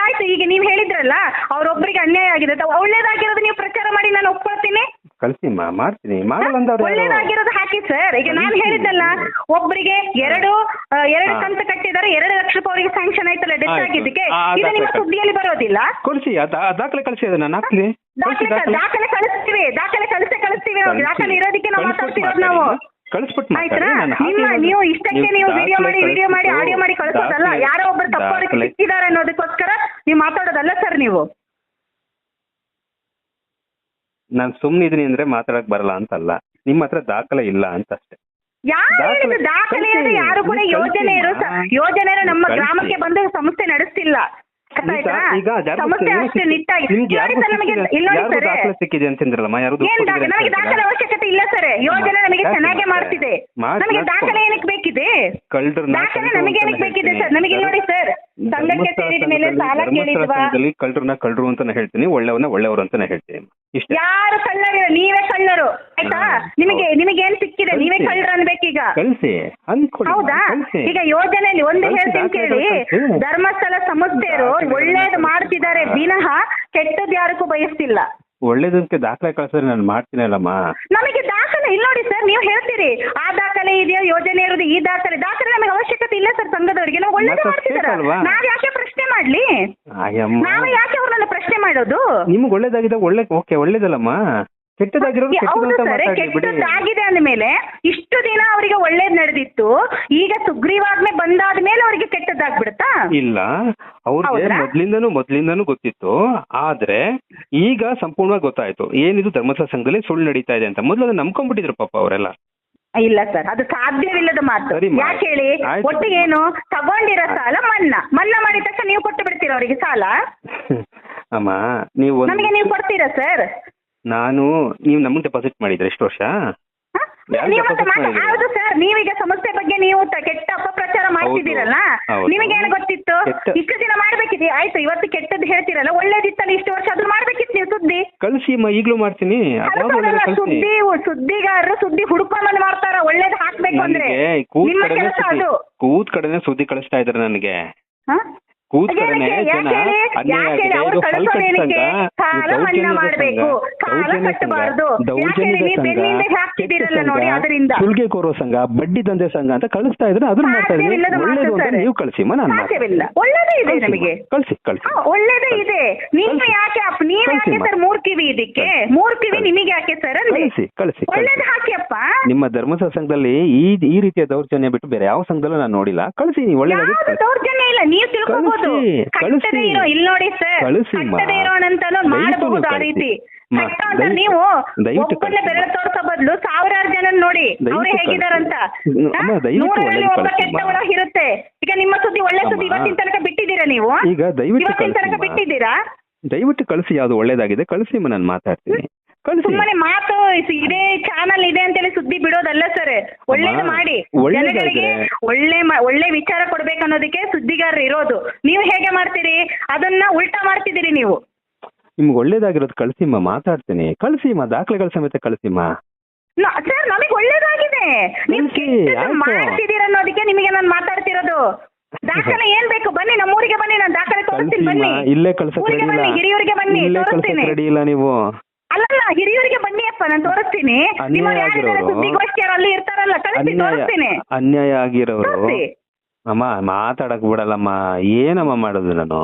Speaker 1: ಆಯ್ತು ಈಗ ನೀವು ಹೇಳಿದ್ರಲ್ಲ ಅವ್ರೊಬ್ಬರಿಗೆ ಅನ್ಯಾಯ ಆಗಿದೆ. ಒಳ್ಳೇದಾಗಿರೋದು ನೀವು ಪ್ರಚಾರ ಮಾಡಿ ನಾನು ಒಪ್ಕೊಳ್ತೀನಿ.
Speaker 2: ಕಳ್ಸಿಮ್ಮ ಮಾಡ್ತೀನಿ. ಮಾಡಲ್ಲ ಅಂದವ್ರು ಯಾರು?
Speaker 1: ಒಳ್ಳೇದಾಗಿರೋದು ಹಾಕಿ ಸರ್. ಈಗ ನಾನು ಹೇಳಿದ್ದಲ್ಲ ಒಬ್ಬರಿಗೆ ಎರಡು ಆ, ಎರಡು. ಕಂತು ಕಟ್ಟಿದ್ದಾರೆ ಎರಡು ಲಕ್ಷ ರೂಪಾಯಿ ಅವರಿಗೆ ಸ್ಯಾಂಕ್ಷನ್ ಆಯ್ತಲ್ಲ ಡೆತ್
Speaker 2: ಆಯ್ತು.
Speaker 1: ಆಗಿದ್ದಕ್ಕೆ.
Speaker 2: ಆ,
Speaker 1: ಇದು ನಿಮ್ಮ
Speaker 2: ದಾಖಲೆ
Speaker 1: ಸುದ್ದಿಯಲ್ಲಿ ಬರೋದಿಲ್ಲ.
Speaker 2: ಕಳಿಸಿ. ದಾಖಲೆ ಕಳಿಸಿ ಅದನ್ನ. ನಾನು ಕಳಿಸಿ
Speaker 1: ದಾಖಲೆ
Speaker 2: ದಾಖಲೆ.
Speaker 1: ದಾಖಲೆ ಕಳಿಸ್ತೀವಿ. ದಾಖಲೆ ಕಳಿಸೇ ಕಳಿಸ್ತೀವಿ ನಾವು
Speaker 2: ಕಳ್ಸಿ.
Speaker 1: ದಾಖಲೆ ಇರೋದಕ್ಕೆ ನಾವು
Speaker 2: ಕಳ್ಸ್ಬಿಟ್ಟು
Speaker 1: ಮಾತಾಡ್ತಿರೋದು ನಾವು.
Speaker 2: ಮಾತಾಡಿ. ಕಳಿಸ್ಬಿಟ್ಟು
Speaker 1: ಆಯ್ತಾ?
Speaker 2: ಮಾತಾಡಿ. ನಾನು
Speaker 1: ನಿಮ್ಮ
Speaker 2: ಹಾಕಿರೋದು-
Speaker 1: ನೀವು ಇಷ್ಟಕ್ಕೆ ನೀವು ವಿಡಿಯೋ
Speaker 2: ದಾಖಲೆ
Speaker 1: ಮಾಡಿ ವಿಡಿಯೋ ಮಾಡಿ
Speaker 2: ಕಳಿಸ್ಬಿಟ್ಟು
Speaker 1: ಆಡಿಯೋ ಮಾಡಿ ಕಳಿಸೋದಲ್ಲ.
Speaker 2: ದಾಖಲೆ-
Speaker 1: ಯಾರೋ ಒಬ್ರು ತಪ್ಪು
Speaker 2: ದಾಖಲೆ-
Speaker 1: ಸಿಕ್ಕಿದ್ದಾರೆ ಅನ್ನೋದಕ್ಕೋಸ್ಕರ ನೀವು ಮಾತಾಡೋದಲ್ಲ ಸರ್ ನೀವು.
Speaker 2: ನಾನು ಸುಮ್ನಿದೀನಿ ಅಂದ್ರೆ ಮಾತಾಡಕ್ ಬರಲ್ಲ ಅಂತಲ್ಲ ನಿಮ್ಮ ಹತ್ರ ದಾಖಲೆ ಇಲ್ಲ ಅಂತ ಅಷ್ಟೇ
Speaker 1: ಯಾರು
Speaker 2: ದಾಖಲೆ-
Speaker 1: ಹೇಳಿದ್ರು ದಾಖಲೆ
Speaker 2: ಕಳ್ಸಿ.
Speaker 1: ಇರೋದು ಯಾರು ಕೂಡ ಯೋಜನೆಯರು ಸ-
Speaker 2: ಕಳ್ಸಿ.
Speaker 1: ನಮ್ಮ
Speaker 2: ಕಳ್ಸಿ.
Speaker 1: ಗ್ರಾಮಕ್ಕೆ ಬಂದು ಸಂಸ್ಥೆ ನಡೆಸ್ತಿಲ್ಲ ಅರ್ಥ
Speaker 2: ಈಗ
Speaker 1: ಆಯ್ತಾ?
Speaker 2: ಈಗ ಯಾರಿಗೂ
Speaker 1: ಸಂಸ್ಥೆ
Speaker 2: ಸಿಕ್ಕಿದೆ?
Speaker 1: ಅಷ್ಟೇ ನಿಟ್ಟಾಗಿ
Speaker 2: ನಿಮ್ಗೆ ಯಾರಿಗೂ
Speaker 1: ನೋಡಿ ನಮಗೆ
Speaker 2: ಸಿಕ್ಕಿದೆ?
Speaker 1: ಇಲ್ಲ ನೋಡಿ
Speaker 2: ಯಾರಿಗೂ
Speaker 1: ಸರ್
Speaker 2: ದಾಖಲೆ ಸಿಕ್ಕಿದೆ ಅಂತಂದ್ರಲ್ಲಮ್ಮ ಯಾರು ದುಡ್ಡು
Speaker 1: ಏನ್ ದಾಖಲೆ
Speaker 2: ಕೊಟ್ಟಿದ್ದಾರೆ
Speaker 1: ನಮಗೆ
Speaker 2: ಅಂತ
Speaker 1: ದಾಖಲೆ
Speaker 2: ಹೇಳಿದ್ರಲ್ಲ?
Speaker 1: ಅವಶ್ಯಕತೆ ಇಲ್ಲ ಸರ್ ಯೋಜನೆ ನಮಗೆ
Speaker 2: ಯಾಕೆ
Speaker 1: ಚೆನ್ನಾಗೆ
Speaker 2: ಮತ್ತೆ?
Speaker 1: ಮಾಡ್ತಿದೆ
Speaker 2: ಮಾಡ್-
Speaker 1: ನಮಗೆ
Speaker 2: ಮಾಡ್ಕೊಂಡು.
Speaker 1: ದಾಖಲೆ ಏನಕ್ಕೆ ಬೇಕಿದೆ
Speaker 2: ಕಳ್ಳರನ್ನ
Speaker 1: ದಾಖಲೆ
Speaker 2: ಕಳ್ಳರು
Speaker 1: ನಮಗೆ ಬೇಕಿದೆ
Speaker 2: ಹೇಳ್ತೀನಿ.
Speaker 1: ಸರ್ ನಮಗೆ ನೋಡಿ ಸರ್ ಸಂಘಕ್ಕೆ
Speaker 2: ಧರ್ಮಸ್ಥಳ
Speaker 1: ಸೇರಿದ ಮೇಲೆ
Speaker 2: ಸಂಘದಲ್ಲಿ-
Speaker 1: ಸಾಲ
Speaker 2: ಧರ್ಮಸ್ಥಳ
Speaker 1: ಕೇಳಿದ್ವಾ
Speaker 2: ಸಂಘದಲ್ಲಿ ಕಳ್ಳರನ್ನ ಕಳ್ಳರು ಅಂತಾನೆ ಹೇಳ್ತೀನಿ ಒಳ್ಳೆಯವನ್ನ ಒಳ್ಳೆಯವರು ಅಂತಾನೆ ಹೇಳ್ತೀನಿ ಇಷ್ಟೇ.
Speaker 1: ಯಾರು ಕಳ್ಳರಿಲ್ಲ ನೀವೇ ಕಳ್ಳರು ಆಯ್ತಾ? ನಿಮಗೆ ನಿಮಗೆ ಏನ್ ಸಿಕ್ಕಿದೆ ನೀವೇ ಕಳ್ಳರ ಅನ್ಬೇಕೀಗ.
Speaker 2: ಕಳಿಸಿ.
Speaker 1: ಹೌದಾ? ಈಗ ಯೋಜನೆಯಲ್ಲಿ ಒಂದು ಹೇಳ್ತೀನಿ ಕೇಳಿ. ಧರ್ಮಸ್ಥಳ ಸಂಸ್ಥೆಯರು ಒಳ್ಳೇದು. ಮಾಡ್ತಿದ್ದಾರೆ ವಿನಃ ಕೆಟ್ಟದ್ದು ಯಾರಿಗೂ ಬಯಸ್ತಿಲ್ಲ.
Speaker 2: ಒಳ್ಳೇದಕ್ಕೆ ದಾಖಲೆ ಕಳ್ಸಿದ್ರೆ ನಾನು ಮಾಡ್ತೀನಲ್ಲಮ್ಮ
Speaker 1: ನಮಗೆ ದಾಖಲೆ ಇಲ್ಲ ನೋಡಿ ಸರ್ ನೀವು ಹೇಳ್ತೀರಿ. ಆ ದಾಖಲೆ ಇದೆಯಾ ಯೋಜನೆ ಇರೋದು ಈ ದಾಖಲೆ. ದಾಖಲೆ ನಮಗೆ ಅವಶ್ಯಕತೆ ಇಲ್ಲ ಸರ್ ಸಂಘದವರಿಗೆ. ನಾವು ಒಳ್ಳೇದು
Speaker 2: ಮಾಡ್ತಿದ್ದಾರೆ?
Speaker 1: ನಾವ್ ಯಾಕೆ ಪ್ರಶ್ನೆ ಮಾಡ್ಲಿ? ನಾವೇ ಪ್ರಶ್ನೆ ಮಾಡೋದು?
Speaker 2: ನಿಮ್ಗೆ ಒಳ್ಳೇದಾಗಿದೆ ಒಳ್ಳೆ ಓಕೆ ಒಳ್ಳೇದಲ್ಲಮ್ಮ. ಕೆಟ್ಟದಾಗಿರೋದು ಕೆಟ್ಟದು
Speaker 1: ಹೌದು
Speaker 2: ಅಂತ
Speaker 1: ಸರ್
Speaker 2: ಮಾತಾಡ್ಲಿ ಬಿಡಿ.
Speaker 1: ಕೆಟ್ಟದ್ದಾಗಿದೆ ಅಂದ್ಮೇಲೆ ಇಷ್ಟು ದಿನ ಅವರಿಗೆ ಒಳ್ಳೇದ್ ನಡೆದಿತ್ತು ಈಗ ಸುಗ್ರೀವಾಜ್ಞೆ ಬಂದಾದ ಮೇಲೆ ಅವರಿಗೆ ಕೆಟ್ಟದ್ದಾಗ್ಬಿಡುತ್ತಾ?
Speaker 2: ಇಲ್ಲ ಅವ್ರಿಗೆ
Speaker 1: ಹೌದ್ರಾ?
Speaker 2: ಮೊದ್ಲಿಂದನೂ ಮೊದ್ಲಿಂದನೂ ಗೊತ್ತಿತ್ತು ಆದ್ರೆ ಈಗ ಸಂಪೂರ್ಣವಾಗಿ ಗೊತ್ತಾಯ್ತು ಏನಿದು ಧರ್ಮಸ್ಥಳ ಸಂಘದಲ್ಲಿ ಸುಳ್ಳು ನಡೀತಾ ಇದೆ ಅಂತ. ಮೊದಲು ಅದನ್ನ ನಂಬ್ಕೊಂಡ್ಬಿಟ್ಟಿದ್ರು ಪಾಪ ಅವರೆಲ್ಲ.
Speaker 1: ಇಲ್ಲ ಸರ್ ಅದು ಸಾಧ್ಯವಿಲ್ಲದ ಮಾತು.
Speaker 2: ಸರಿ ಮಾ-
Speaker 1: ಯಾಕೆ ಹೇಳಿ?
Speaker 2: ಆಯ್ತು.
Speaker 1: ಒಟ್ಟಿಗೆ ಏನು? ತಗೊಂಡಿರೋ ಸಾಲ ಮನ್ನಾ. ಮನ್ನಾ ಮಾಡಿದ ತಕ್ಷಣ ನೀವು ಕೊಟ್ಟು ಬಿಡ್ತೀರಾ ಅವರಿಗೆ ಸಾಲ?
Speaker 2: ಅಮ್ಮ ನೀವು ಒಂದು-
Speaker 1: ನಮಗೆ ನೀವು ಕೊಡ್ತೀರಾ ಸರ್?
Speaker 2: ನಾನು ನೀವು ನಮಗೆ ಡೆಪಾಸಿಟ್ ಮಾಡಿದ್ರೆ ಎಷ್ಟು ವರ್ಷ? ಯಾರು
Speaker 1: ನೀವು ಮತ್ತೆ
Speaker 2: deposit
Speaker 1: ಮಾತು-
Speaker 2: ಮಾಡಿದ್ರು?
Speaker 1: ಹೌದು ಸರ್ ನೀವೀಗ ಸಮಸ್ಯೆ ಬಗ್ಗೆ ನೀವು ತ- ಕೆಟ್ಟ ಅಪಪ್ರಚಾರ ಮಾಡ್ತಿದ್ದೀರಲ್ಲ?
Speaker 2: ಹೌದು.
Speaker 1: ನಿಮಗೇನು ಗೊತ್ತಿತ್ತು?
Speaker 2: ಕೆಟ್ಟ-
Speaker 1: ಇಷ್ಟು ದಿನ ಮಾಡ್ಬೇಕಿದ್ವಿ ಆಯ್ತು ಇವತ್ತು ಕೆಟ್ಟದ್ದು ಹೇಳ್ತೀರಲ್ಲ ಒಳ್ಳೇದಿತ್ತಲ್ಲ ಇಷ್ಟು ವರ್ಷ ಅದು ಮಾಡ್ಬೇಕಿತ್ತು ನೀವು ಸುದ್ದಿ.
Speaker 2: ಕಳಿಸಿ ಅಮ್ಮ ಈಗಲೂ ಮಾಡ್ತೀನಿ. ಕಳ್ಸಿ.
Speaker 1: ಸುದ್ದಿ ಸುದ್ದಿಗಾರರು ಸುದ್ದಿ ಹುಡ್ಕೊಂಡ್ ಮಾಡ್ತಾರ ಒಳ್ಳೇದ್ ಹಾಕ್ಬೇಕು ಅಂದ್ರೆ.
Speaker 2: ನನಗೆ ಕೂತ್
Speaker 1: ನಿಮ್ಮ
Speaker 2: ಕಡೆನೆ
Speaker 1: ಕೆಲಸ
Speaker 2: ಸುದ್ದಿ
Speaker 1: ಅದು.
Speaker 2: ಕೂತ್ ಕಡೆನೆ ಸುದ್ದಿ ಕಳಿಸ್ತಾ ಇದ್ದಾರೆ ನನಗೆ.
Speaker 1: ಹ?
Speaker 2: ಕೂತ್
Speaker 1: ಯಾಕೆ
Speaker 2: ಕಡೆನೆ ಜನ. ಸುಳ್ಗೆ ಕೋರೋ ಸಂಘ ಬಡ್ಡಿ ದಂಧೆ ಸಂಘ ಅಂತ ಕಳಿಸ್ತಾ ಇದ್ರೆ ಅದನ್ನ ಮಾಡ್ತಾ ಒಳ್ಳೇದು ಅಂತ ನೀವು ಕಳಿಸಿ ನಾನು
Speaker 1: ಒಳ್ಳೇದೇ ಇದೆ ನಮಗೆ.
Speaker 2: ಕಳಿಸಿ ಕಳಿಸಿ.
Speaker 1: ಒಳ್ಳೆದೇ ಇದೆ. ನೀವು ಯಾಕೆ ಅಪ್ಪ? ನೀವ್ ಯಾಕೆ ಸರ್ ಮೂರ್ ಕಿವಿ ಇದಕ್ಕೆ? ಮೂರ್ ಕಿವಿ. ನಿಮಗೆ ಯಾಕೆ ಸರ್
Speaker 2: ಕಳಿಸಿ ಕಳಿಸಿ
Speaker 1: ಒಳ್ಳೇದು
Speaker 2: ನಿಮ್ಮ ಧರ್ಮಸ್ಥಳ ಸಂಘದಲ್ಲಿ ಈ ಈ ರೀತಿಯ ದೌರ್ಜನ್ಯ ಬಿಟ್ಟು ಬೇರೆ ಯಾವ ಸಂಘದಲ್ಲೂ ನಾನು ನೋಡಿಲ್ಲ. ಕಳಿಸಿ ನೀವು
Speaker 1: ಒಳ್ಳೆ ದೌರ್ಜನ್ಯ ಇಲ್ಲ. ನೀವು ತಿಳ್ಕೊಬಹುದು ಕಟ್ಟದೆ
Speaker 2: ಕಳ್ಸಿ.
Speaker 1: ಇರೋ ಇಲ್ಲಿ ನೋಡಿ ಸರ್. ಕಟ್ಟದೆ
Speaker 2: ದಯವಿಟ್ಟು
Speaker 1: ಮಾಡಬಹುದು ಆ ರೀತಿ. ನೀವು
Speaker 2: ದಯವಿಟ್ಟು
Speaker 1: ಬೆರಳು. ತೋರ್ಸೋ ಬದಲು ಸಾವಿರಾರು ಜನ ನೋಡಿ ಅವ್ರು ಹೇಗಿದಾರಂತ ನೂರಲ್ಲಿ ಒಬ್ಬ ಕೆಟ್ಟವಳ ಇರುತ್ತೆ. ಈಗ ನಿಮ್ಮ ಸುದ್ದಿ ಒಳ್ಳೆ ಸುದ್ದಿ ಇವತ್ತಿನ ತನಕ ಬಿಟ್ಟಿದ್ದೀರಾ ನೀವು?
Speaker 2: ಈಗ ದಯವಿಟ್ಟು
Speaker 1: ಇವತ್ತಿನ ತನಕ ಬಿಟ್ಟಿದ್ದೀರಾ?
Speaker 2: ದಯವಿಟ್ಟು ಕಳಿಸಿ ಯಾವ್ದು ಒಳ್ಳೇದಾಗಿದೆ. ಕಳಿಸಿ ನಾನು ಮಾತಾಡ್ತೀನಿ. ಕಳಿಸಿ.
Speaker 1: ಸುಮ್ಮನೆ ಮಾತು ಇದೇ ಚಾನಲ್ ಇದೆ ಅಂತೇಳಿ ಸುದ್ದಿ ಬಿಡೋದಲ್ಲ ಸರ್ ಒಳ್ಳೇದು ಮಾಡಿ.
Speaker 2: ಒಳ್ಳೇದಾದ್ರೆ-
Speaker 1: ಜನಗಳಿಗೆ ಒಳ್ಳೆ ಮ- ಒಳ್ಳೆ ವಿಚಾರ ಕೊಡ್ಬೇಕು ಅನ್ನೋದಕ್ಕೆ ಸುದ್ದಿಗಾರರು ಇರೋದು. ನೀವು ಹೇಗೆ ಮಾಡ್ತೀರಿ? ಅದನ್ನ ಉಲ್ಟಾ ಮಾಡ್ತಿದ್ದೀರಿ ನೀವು.
Speaker 2: ನಿಮ್ಗೆ ಒಳ್ಳೇದಾಗಿರೋದು ಕಳಿಸಿಮ್ಮ ಮಾತಾಡ್ತೀನಿ. ಕಳಿಸಿಮ್ಮ ದಾಖಲೆಗಳ ಸಮೇತ ಕಳಿಸಿಮ್ಮ.
Speaker 1: ಸರ್ ನಮಗೆ ಒಳ್ಳೇದಾಗಿದೆ. ನೀವು
Speaker 2: ಕಳ್ಸಿ,
Speaker 1: ಕೆಟ್ಟದ್ದು
Speaker 2: ಆಯ್ತು.
Speaker 1: ಮಾಡ್ತಿದ್ದೀರ ಅನ್ನೋದಕ್ಕೆ ನಿಮಗೆ ನಾನು ಮಾತಾಡ್ತಿರೋದು. ದಾಖಲೆ ಏನ್ ಬೇಕು? ಬನ್ನಿ ನಮ್ಮೂರಿಗೆ ಬನ್ನಿ ನಾನು ದಾಖಲೆ ತೋರಿಸ್ತೀನಿ
Speaker 2: ಕಳಿಸಿಮ್ಮ
Speaker 1: ಬನ್ನಿ.
Speaker 2: ಇಲ್ಲೇ ಕಳ್ಸಕ್
Speaker 1: ಊರಿಗೆ
Speaker 2: ರೆಡಿ ಇಲ್ಲ.
Speaker 1: ಬನ್ನಿ ಹಿರಿಯೂರಿಗೆ ಬನ್ನಿ
Speaker 2: ಇಲ್ಲೇ ಕಳ್ಸಕ್
Speaker 1: ತೋರಿಸ್ತೀನಿ
Speaker 2: ರೆಡಿ ಇಲ್ಲ ನೀವು.
Speaker 1: ಅಲ್ಲಲ್ಲ ಹಿರಿಯರಿಗೆ ಬನ್ನಿ ಅಪ್ಪ ನಾನು ತೋರಿಸ್ತೀನಿ. ನಿಮ್ಮ
Speaker 2: ಅನ್ಯಾಯ
Speaker 1: ಯಾರಿದ್ದಾರೆ
Speaker 2: ಆಗಿರೋರು-
Speaker 1: ಸುದ್ದಿಗೋಷ್ಠಿಯರು ಅಲ್ಲಿ ಇರ್ತಾರಲ್ಲ ಕಳಿಸಿ
Speaker 2: ಅನ್ಯಾಯ
Speaker 1: ತೋರಿಸ್ತೀನಿ.
Speaker 2: ಅನ್ಯಾಯ ಆಗಿರೋರು.
Speaker 1: ತೋರಿಸಿ.
Speaker 2: ಅಮ್ಮ ಮಾತಾಡಕ್ ಬಿಡಲ್ಲಮ್ಮ. ಏನಮ್ಮ ಮಾಡೋದು ನಾನು?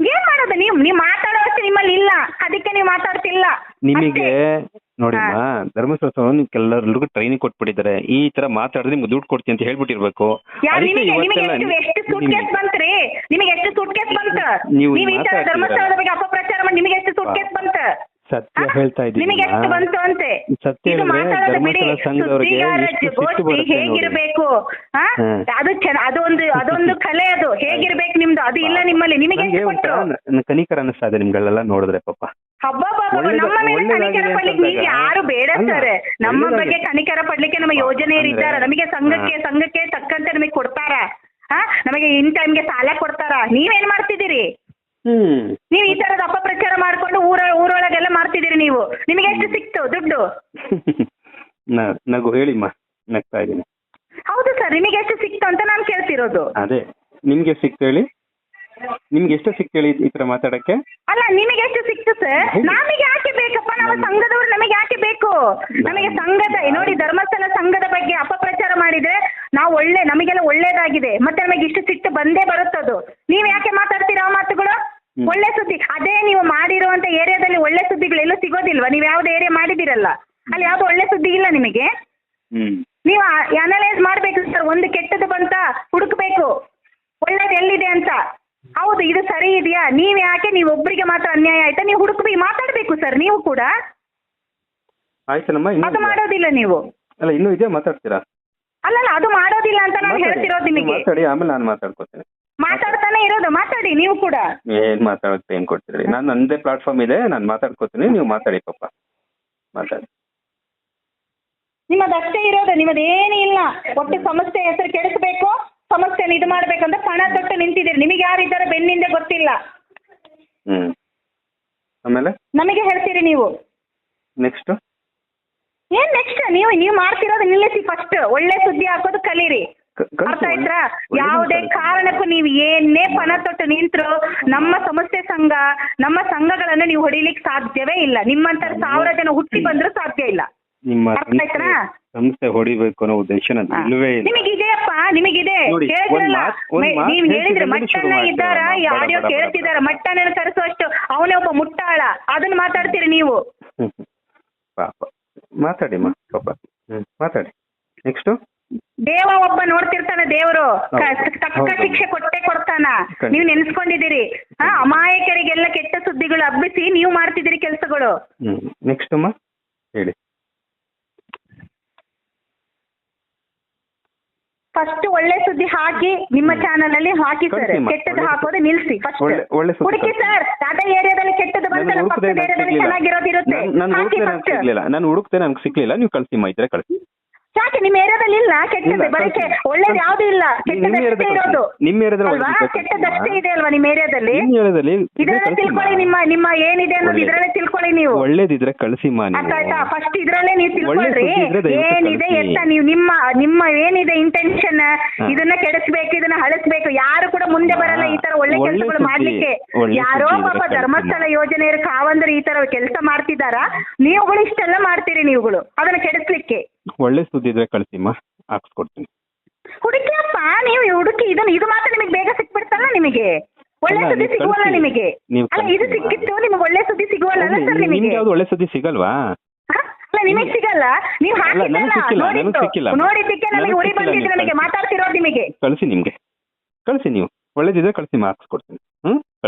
Speaker 1: ಏನ್ ಮಾಡೋದು? ನೀವು ನೀವು ಮಾತಾಡೋಷ್ಟು ನಿಮ್ಮಲ್ಲಿ ಇಲ್ಲ. ಅದಕ್ಕೆ ನೀವು ಮಾತಾಡ್ತಿಲ್ಲ.
Speaker 2: ನಿಮಗೆ. ನೋಡಿಮ್ಮ ಧರ್ಮಸ್ಥಳ ಎಲ್ಲರಿಗೂ ಟ್ರೈನಿಂಗ್ ಕೊಟ್ಬಿಟ್ಟಿದ್ದಾರೆ. ಈ ತರ ಮಾತಾಡಿದ್ರೆ ನಿಮ್ಗೆ ದುಡ್ಡು ಕೊಡ್ತೀನಿ ಅಂತ ಹೇಳ್ಬಿಟ್ಟಿರ್ಬೇಕು.
Speaker 1: ಯಾರು
Speaker 2: ಅದಕ್ಕೆ
Speaker 1: ನಿಮಗೆ ನಿಮಗೆ
Speaker 2: ಇವತ್ತೆಲ್ಲ
Speaker 1: ಎಷ್ಟು ಎಷ್ಟು ಸೂಟ್ ಕೇಸ್ ಬಂತ್ರಿ? ನಿಮಗೆ ಎಷ್ಟು ಸೂಟ್ ಕೇಸ್ ಬಂತ?
Speaker 2: ನೀವು
Speaker 1: ನೀವು ಈ ತರ. ಧರ್ಮಸ್ಥಳದ ಬಗ್ಗೆ ಅಪಪ್ರಚಾರ ಮಾಡಿ ನಿಮಗೆ ಎಷ್ಟು ಸುಟ್ಕೇಸ್ ಬಂತ?
Speaker 2: ಸತ್ಯ ಹೇಳ್ತಾ
Speaker 1: ನಿಮಗೆ ಎಷ್ಟು ಬಂತು ಅಂತೆ?
Speaker 2: ಸತ್ಯ
Speaker 1: ಇದು ಮಾತಾಡೋದು ಬಿಡಿ ಸುದ್ದಿಗಾರ ಗೋಷ್ಠಿ ಹೇಗಿರ್ಬೇಕು? ಅದು ಅದೊಂದು ಅದೊಂದು ಕಲೆ ಅದು. [LAUGHS] ಹೇಗಿರ್ಬೇಕು ನಿಮ್ದು? ಅದು ಇಲ್ಲ ನಿಮ್ಮಲ್ಲಿ. ನಿಮಗೆ ಎಷ್ಟು
Speaker 2: ನ- ಕನಿಕರ ಅನಿಸ್ತಾ ಇದೆ ನಿಮ್ಗಳೆಲ್ಲ ನೋಡಿದ್ರೆ ಪಾಪ.
Speaker 1: ಹಬ್ಬ ನಮ್ಮ ಮೇಲೆ ಕನಿಕರ ಪಡ್ಲಿಕ್ಕೆ ನೀವು ಯಾರು ಬೇಡ ಸರ್ ನಮ್ಮ. ಬಗ್ಗೆ ಕನಿಕರ ಪಡ್ಲಿಕ್ಕೆ ನಮ್ಮ
Speaker 2: ಅಂದ್ರೆ-
Speaker 1: ಯೋಜನೆಯರು ಇದ್ದಾರೆ ನಮಗೆ ಸಂಘಕ್ಕೆ ಸಂಘಕ್ಕೆ ತಕ್ಕಂತೆ ನಮಗೆ ಕೊಡ್ತಾರ. ನಮಗೆ ಇನ್ ಟೈಮ್ಗೆ ಸಾಲ ಕೊಡ್ತಾರ. ನೀವೇನ್ ಮಾಡ್ತಿದ್ದೀರಿ? ನೀವು ಈ ತರದ ಅಪಪ್ರಚಾರ ಮಾಡ್ಕೊಂಡು ಮಾಡ್ತಿದ್ದೀರಿ ನೀವು? ನಿಮಗೆ ಎಷ್ಟು ಸಿಕ್ತು ದುಡ್ಡು? [LAUGHS]
Speaker 2: ನ- ನಗು ಹೇಳಿ ನಗ್ತಾ ಇದ್ದೀನಿ.
Speaker 1: ಹೌದು ಸರ್ ನಿಮಗೆ ಎಷ್ಟು ಸಿಕ್ತು ಅಂತ ನಾನು ಕೇಳ್ತಿರೋದು.
Speaker 2: ಅದೇ ನಿಮ್ಗೆ ಸಿಕ್ತು ಹೇಳಿ? ನಿಮ್ಗೆ ಎಷ್ಟು ಸಿಕ್ತು ಹೇಳಿ ಈ ತರ ಮಾತಾಡಕ್ಕೆ?
Speaker 1: ಅಲ್ಲ ನಿಮಗೆ ಎಷ್ಟು ಸಿಕ್ತು ಸರ್?
Speaker 2: ಹೌದು.
Speaker 1: ನಮಗೆ ಯಾಕೆ ಬೇಕಪ್ಪ? ನಾವು ಸಂಘದವರು ನಮಗೆ ಯಾಕೆ ಬೇಕು? ನಮಗೆ ಸಂಘದ ನೋಡಿ ಧರ್ಮಸ್ಥಳ ಸಂಘದ ಬಗ್ಗೆ ಅಪಪ್ರಚಾರ ಮಾಡಿದ್ರೆ ನಾವು ಒಳ್ಳೆ ನಮಗೆಲ್ಲ ಒಳ್ಳೇದಾಗಿದೆ. ಮತ್ತೆ ನಮಗೆ ಇಷ್ಟು ಸಿಟ್ಟು ಬಂದೇ ಬರುತ್ತದು. ನೀವು ಯಾಕೆ ಮಾತಾಡ್ತೀರಾ ಆ ಮಾತುಗಳು. ಒಳ್ಳೆ ಸುದ್ದಿ. ಅದೇ ನೀವು ಮಾಡಿರುವಂತ ಏರಿಯಾದಲ್ಲಿ ಒಳ್ಳೆ ಸುದ್ದಿಗಳು ಎಲ್ಲೂ ಸಿಗೋದಿಲ್ವಾ? ನೀವು ಯಾವ್ದು ಏರಿಯಾ ಮಾಡಿದಿರಲ್ಲ ಅಲ್ಲಿ ಯಾವ್ದು ಒಳ್ಳೆ ಸುದ್ದಿ ಇಲ್ಲ ನಿಮಗೆ? ನೀವು ಅನಲೈಸ್ ಮಾಡ್ಬೇಕು ಸರ್. ಒಂದು ಕೆಟ್ಟದ್ದು ಬಂತ ಹುಡುಕ್ಬೇಕು. ಒಳ್ಳೇದು ಎಲ್ಲಿದೆ ಅಂತ. ಹೌದು ಇದು ಸರಿ ಇದೆಯಾ? ನೀವ್ ಯಾಕೆ ನೀವು ಒಬ್ಬರಿಗೆ ಮಾತ್ರ ಅನ್ಯಾಯ ಆಯ್ತಾ? ನೀವು ಹುಡುಕ್ಬೇಕು. ಮಾತಾಡ್ಬೇಕು ಸರ್ ನೀವು ಕೂಡ. ಅದು ಮಾಡೋದಿಲ್ಲ ನೀವು.
Speaker 2: ಅಲ್ಲ ಇನ್ನೂ ಇದೆ ಮಾತಾಡ್ತೀರಾ?
Speaker 1: ಅಲ್ಲ ಅದು ಮಾಡೋದಿಲ್ಲ ಅಂತ ನಾನು ಹೇಳ್ತಿರೋದು ನಿಮಗೆ.
Speaker 2: ಆಮೇಲೆ ನಾನು ಮಾತಾಡ್ಕೊತೀನಿ.
Speaker 1: ಮಾತಾಡ್ತಾನೆ ಇರೋದು ಮಾತಾಡಿ ನೀವು ಕೂಡ.
Speaker 2: ಏನ್ ಮಾತಾಡಕ್ ಟೈಮ್ ಕೊಡ್ತೀರಿ? ನಾನು ನಂದೇ ಪ್ಲಾಟ್ಫಾರ್ಮ್ ಇದೆ ನಾನು ಮಾತಾಡ್ಕೋತೀನಿ ನೀವು ಮಾತಾಡಿ ಪಾಪ. ಮಾತಾಡಿ.
Speaker 1: ನಿಮ್ಮದು ಅಷ್ಟೇ ಇರೋದು ನಿಮ್ಮದು ಇಲ್ಲ. ಒಟ್ಟು ಸಮಸ್ಯೆ ಹೆಸರು ಕೆಡಿಸ್ಬೇಕು ಸಮಸ್ಯೆ ಇದು ಮಾಡ್ಬೇಕಂತ ಪಣ ತೊಟ್ಟು ನಿಂತಿದ್ದೀರಿ. ನಿಮಗೆ ಯಾರಿದ್ದಾರೆ ಬೆನ್ನಿಂದೆ ಗೊತ್ತಿಲ್ಲ.
Speaker 2: ಹ್ಮ್. ಆಮೇಲೆ?
Speaker 1: ನಮಗೆ ಹೇಳ್ತೀರಿ ನೀವು.
Speaker 2: ನೆಕ್ಸ್ಟ್
Speaker 1: ಏನ್ ನೆಕ್ಸ್ಟ್ ನೀವು ನೀವು ಮಾಡ್ತಿರೋದು ನಿಲ್ಲಿಸಿ ಫಸ್ಟ್ ಒಳ್ಳೆ ಸುದ್ದಿ ಹಾಕೋದು ಕಲೀರಿ. ಅರ್ಥ ಆಯ್ತಾ? ಯಾವುದೇ ಕಾರಣಕ್ಕೂ ನೀವು ಏನೇ ಪಣ ತೊಟ್ಟು ನಿಂತರು ನಮ್ಮ ಸಮಸ್ಯೆ ಸಂಘ ನಮ್ಮ ಸಂಘಗಳನ್ನು ನೀವು ಹೊಡಿಲಿಕ್ಕೆ ಸಾಧ್ಯವೇ ಇಲ್ಲ. ನಿಮ್ಮಂತ ಸಾವಿರ ಜನ ಹುಟ್ಟಿ ಬಂದ್ರು ಸಾಧ್ಯ ಇಲ್ಲ.
Speaker 2: ನಿಮ್ಮ
Speaker 1: ಅರ್ಥ ಆಯ್ತಾ?
Speaker 2: ಸಂಸ್ಥೆ- ಹೊಡಿಬೇಕು ಅನ್ನೋ ಉದ್ದೇಶ
Speaker 1: ನಿಮಗಿದೆಯಪ್ಪ ನಿಮಗಿದೆ. ನೀವ್ ಹೇಳಿದ್ರೆ ಮಟ್ಟಣ್ಣ ಇದ್ದಾರ? ಈ ಆಡಿಯೋ ಕೇಳ್ತಿದಾರ ಮಟ್ಟಣ್ಣ ಕರೆಸುವಷ್ಟು ಅವನೇ ಒಬ್ಬ ಮುಟ್ಟಾಳ. ಅದನ್ನ ಮಾತಾಡ್ತೀರಿ ನೀವು. [LAUGHS]
Speaker 2: ಪಾಪ. ಮಾತಾಡಿ ಪಾಪ. ಮಾತಾಡಿ. ನೆಕ್ಸ್ಟ್
Speaker 1: ದೇವ ಒಬ್ಬ ನೋಡ್ತಿರ್ತಾನ ದೇವರು. ತಕ್ಕ ಶಿಕ್ಷೆ ಕೊಟ್ಟೆ ಕೊಡ್ತಾನ. ನೀವ್ ನೆನ್ಸ್ಕೊಂಡಿದ್ದೀರಿ. ಹಾ ಅಮಾಯಕರಿಗೆಲ್ಲ ಕೆಟ್ಟ ಸುದ್ದಿಗಳು ಹಬ್ಬಿಸಿ ನೀವು ಮಾಡ್ತಿದ್ದೀರಿ ಕೆಲಸಗಳು.
Speaker 2: ನೆಕ್ಸ್ಟ್ ಅಮ್ಮ? ಹೇಳಿ.
Speaker 1: ಫಸ್ಟ್ ಒಳ್ಳೆ ಸುದ್ದಿ ಹಾಕಿ ನಿಮ್ಮ ಚಾನಲ್ ಅಲ್ಲಿ ಹಾಕಿ ಸರ್. ಕೆಟ್ಟದ್ದು ಹಾಕೋದು ನಿಲ್ಸಿ ಫಸ್ಟ್ ಹುಡುಕಿ ಸರ್ ಅದೇ ಏರಿಯಾದಲ್ಲಿ ಕೆಟ್ಟದ್ದು
Speaker 2: ಬರ್ತಾರೆ
Speaker 1: ಬಂತಲ್ಲ ಪಕ್ಕದ ಏರಿಯಾದಲ್ಲಿ ಚೆನ್ನಾಗಿರೋದಿರುತ್ತೆ.
Speaker 2: ನಾನು ಹುಡುಕ್ತೇನೆ
Speaker 1: ನನ್ಗೆ
Speaker 2: ಸಿಗ್ಲಿಲ್ಲ. ನಾನು ಸಿಗ್ಲಿಲ್ಲ. ನೀವು ಕಳ್ಸಿ ಮೈತ್ರಿ ಕಳ್ಸಿ.
Speaker 1: ಯಾಕೆ ನಿಮ್ಮ ಏರಿಯಾದಲ್ಲಿ ಇಲ್ಲ ಕೆಟ್ಟದ್ದು.
Speaker 2: ಇಲ್ಲ,
Speaker 1: ಬರೀ
Speaker 2: ಕಳ್ಸಿ.
Speaker 1: ಒಳ್ಳೇದು ಯಾವ್ದು ಇಲ್ಲ.
Speaker 2: ನಿಮ್ಮ
Speaker 1: ಕೆಟ್ಟದಷ್ಟೇ
Speaker 2: ಏರಿಯಾದಲ್ಲಿ
Speaker 1: ಇರೋದು.
Speaker 2: ನಿಮ್ಮ ಏರಿಯಾದಲ್ಲಿ
Speaker 1: ಅಲ್ವಾ?
Speaker 2: ಒಳ್ಳೇದಿದೆ ಕಳ್ಸಿ.
Speaker 1: ಕೆಟ್ಟದಷ್ಟೇ ಇದೆ ಅಲ್ವಾ ನಿಮ್ಮ ಏರಿಯಾದಲ್ಲಿ?
Speaker 2: ನಿಮ್ಮ ಏರಿಯಾದಲ್ಲಿ
Speaker 1: ಇದ್ರಲ್ಲೇ
Speaker 2: ಕಳ್ಸಿ
Speaker 1: ತಿಳ್ಕೊಳ್ಳಿ ನಿಮ್ಮ ನಿಮ್ಮ ಏನಿದೆ ಅನ್ನೋದು
Speaker 2: ಒಳ್ಳೇದು.
Speaker 1: ಇದ್ರಲ್ಲೇ ತಿಳ್ಕೊಳ್ಳಿ ನೀವು.
Speaker 2: ಒಳ್ಳೇದಿದ್ರೆ ಕಳಿಸಿ ಮಾ
Speaker 1: ಅರ್ಥ ಆಯ್ತಾ?
Speaker 2: ನೀವು
Speaker 1: ಫಸ್ಟ್ ಇದ್ರಲ್ಲೇ ನೀವು
Speaker 2: ಒಳ್ಳೆ
Speaker 1: ತಿಳ್ಕೊಳ್ರಿ.
Speaker 2: ಸುದ್ದಿ ಇದ್ರೆ ದಯವಿಟ್ಟು
Speaker 1: ಏನಿದೆ
Speaker 2: ಎಂತ
Speaker 1: ಎತ್ತ ನೀವು ನಿಮ್ಮ ನಿಮ್ಮ ಏನಿದೆ ಇಂಟೆನ್ಷನ್ ಇದನ್ನ ಕೆಡಿಸ್ಬೇಕು ಇದನ್ನ ಹಳಸ್ಬೇಕು ಯಾರು ಕೂಡ ಮುಂದೆ ಬರಲ್ಲ ಈ ತರ ಒಳ್ಳೆ
Speaker 2: ಒಳ್ಳೆ
Speaker 1: ಕೆಲಸಗಳು
Speaker 2: ಸುದ್ದಿ.
Speaker 1: ಮಾಡ್ಲಿಕ್ಕೆ.
Speaker 2: ಒಳ್ಳೆ
Speaker 1: ಯಾರೋ
Speaker 2: ಸುದ್ದಿ ಇದ್ರೆ
Speaker 1: ಪಾಪ
Speaker 2: ಕಳ್ಸಿ.
Speaker 1: ಧರ್ಮಸ್ಥಳ ಯೋಜನೆಯರು ಕಾವಂದ್ರೆ ಈ ತರ ಕೆಲಸ ಮಾಡ್ತಿದಾರ ನೀವುಗಳು ಇಷ್ಟೆಲ್ಲ ಮಾಡ್ತೀರಿ ನೀವುಗಳು. ಅದನ್ನ ಕೆಡಿಸ್ಲಿಕ್ಕೆ.
Speaker 2: ಒಳ್ಳೆ ಸುದ್ದಿ ಇದ್ರೆ ಕಳ್ಸಿ ಮಾ ಹಾಕ್ಸ್ಕೊಡ್ತೀನಿ.
Speaker 1: ಹುಡುಕಿಯಪ್ಪ ನೀವು ಹುಡುಕಿ ಇದನ್ನ ಇದು ಮಾತ್ರ ನಿಮಗೆ ಬೇಗ ಸಿಕ್ಬಿಡ್ತಲ್ಲ ನಿಮಗೆ? ಒಳ್ಳೆ
Speaker 2: ಅಲ್ಲ,
Speaker 1: ಸುದ್ದಿ
Speaker 2: ನೀವು
Speaker 1: ಸಿಗುವಲ್ಲ
Speaker 2: ಕಳ್ಸಿ.
Speaker 1: ನಿಮಗೆ?
Speaker 2: ನೀವು
Speaker 1: ಅಲ್ಲ ಇದು
Speaker 2: ಕಳ್ಸಿ.
Speaker 1: ಸಿಕ್ಕಿತ್ತು ನಿಮಗೆ ಒಳ್ಳೆ ಸುದ್ದಿ ಸಿಗುವಲ್ಲ ಸರ್
Speaker 2: ನಿಮ್ಗೆ
Speaker 1: ನಿಮಗೆ?
Speaker 2: ಯಾವ್ದು ಒಳ್ಳೆ ಸುದ್ದಿ ಸಿಗಲ್ವಾ?
Speaker 1: ಹ? ಅಲ್ಲ ನಿಮಗೆ ಸಿಗಲ್ಲ? ನೀವು
Speaker 2: ಅಲ್ಲ, ನನಗೆ
Speaker 1: ಹಾಕಿದ್ದಲ್ಲ
Speaker 2: ಸಿಕ್ಕಿಲ್ಲ, ನನಗೆ
Speaker 1: ನೋಡಿದ್ದು
Speaker 2: ಸಿಕ್ಕಿಲ್ಲ.
Speaker 1: ನೋಡಿದ್ದಕ್ಕೆ ನನಗೆ
Speaker 2: ನನಗೆ
Speaker 1: ಉರಿ
Speaker 2: ಸಿಕ್ಕಿಲ್ಲ,
Speaker 1: ಬಂದಿದ್ದು
Speaker 2: ನೀವು
Speaker 1: ನನಗೆ
Speaker 2: ಕಳ್ಸಿ.
Speaker 1: ಮಾತಾಡ್ತಿರೋದು ನಿಮಗೆ.
Speaker 2: ಕಳಿಸಿ ನಿಮ್ಗೆ. ಕಳಿಸಿ ನೀವು. ಒಳ್ಳೇದಿದ್ರೆ ಕಳಿಸಿ ಮಾರ್ಕ್ಸ್ ಕೊಡ್ತೀನಿ. ಹ್ಮ್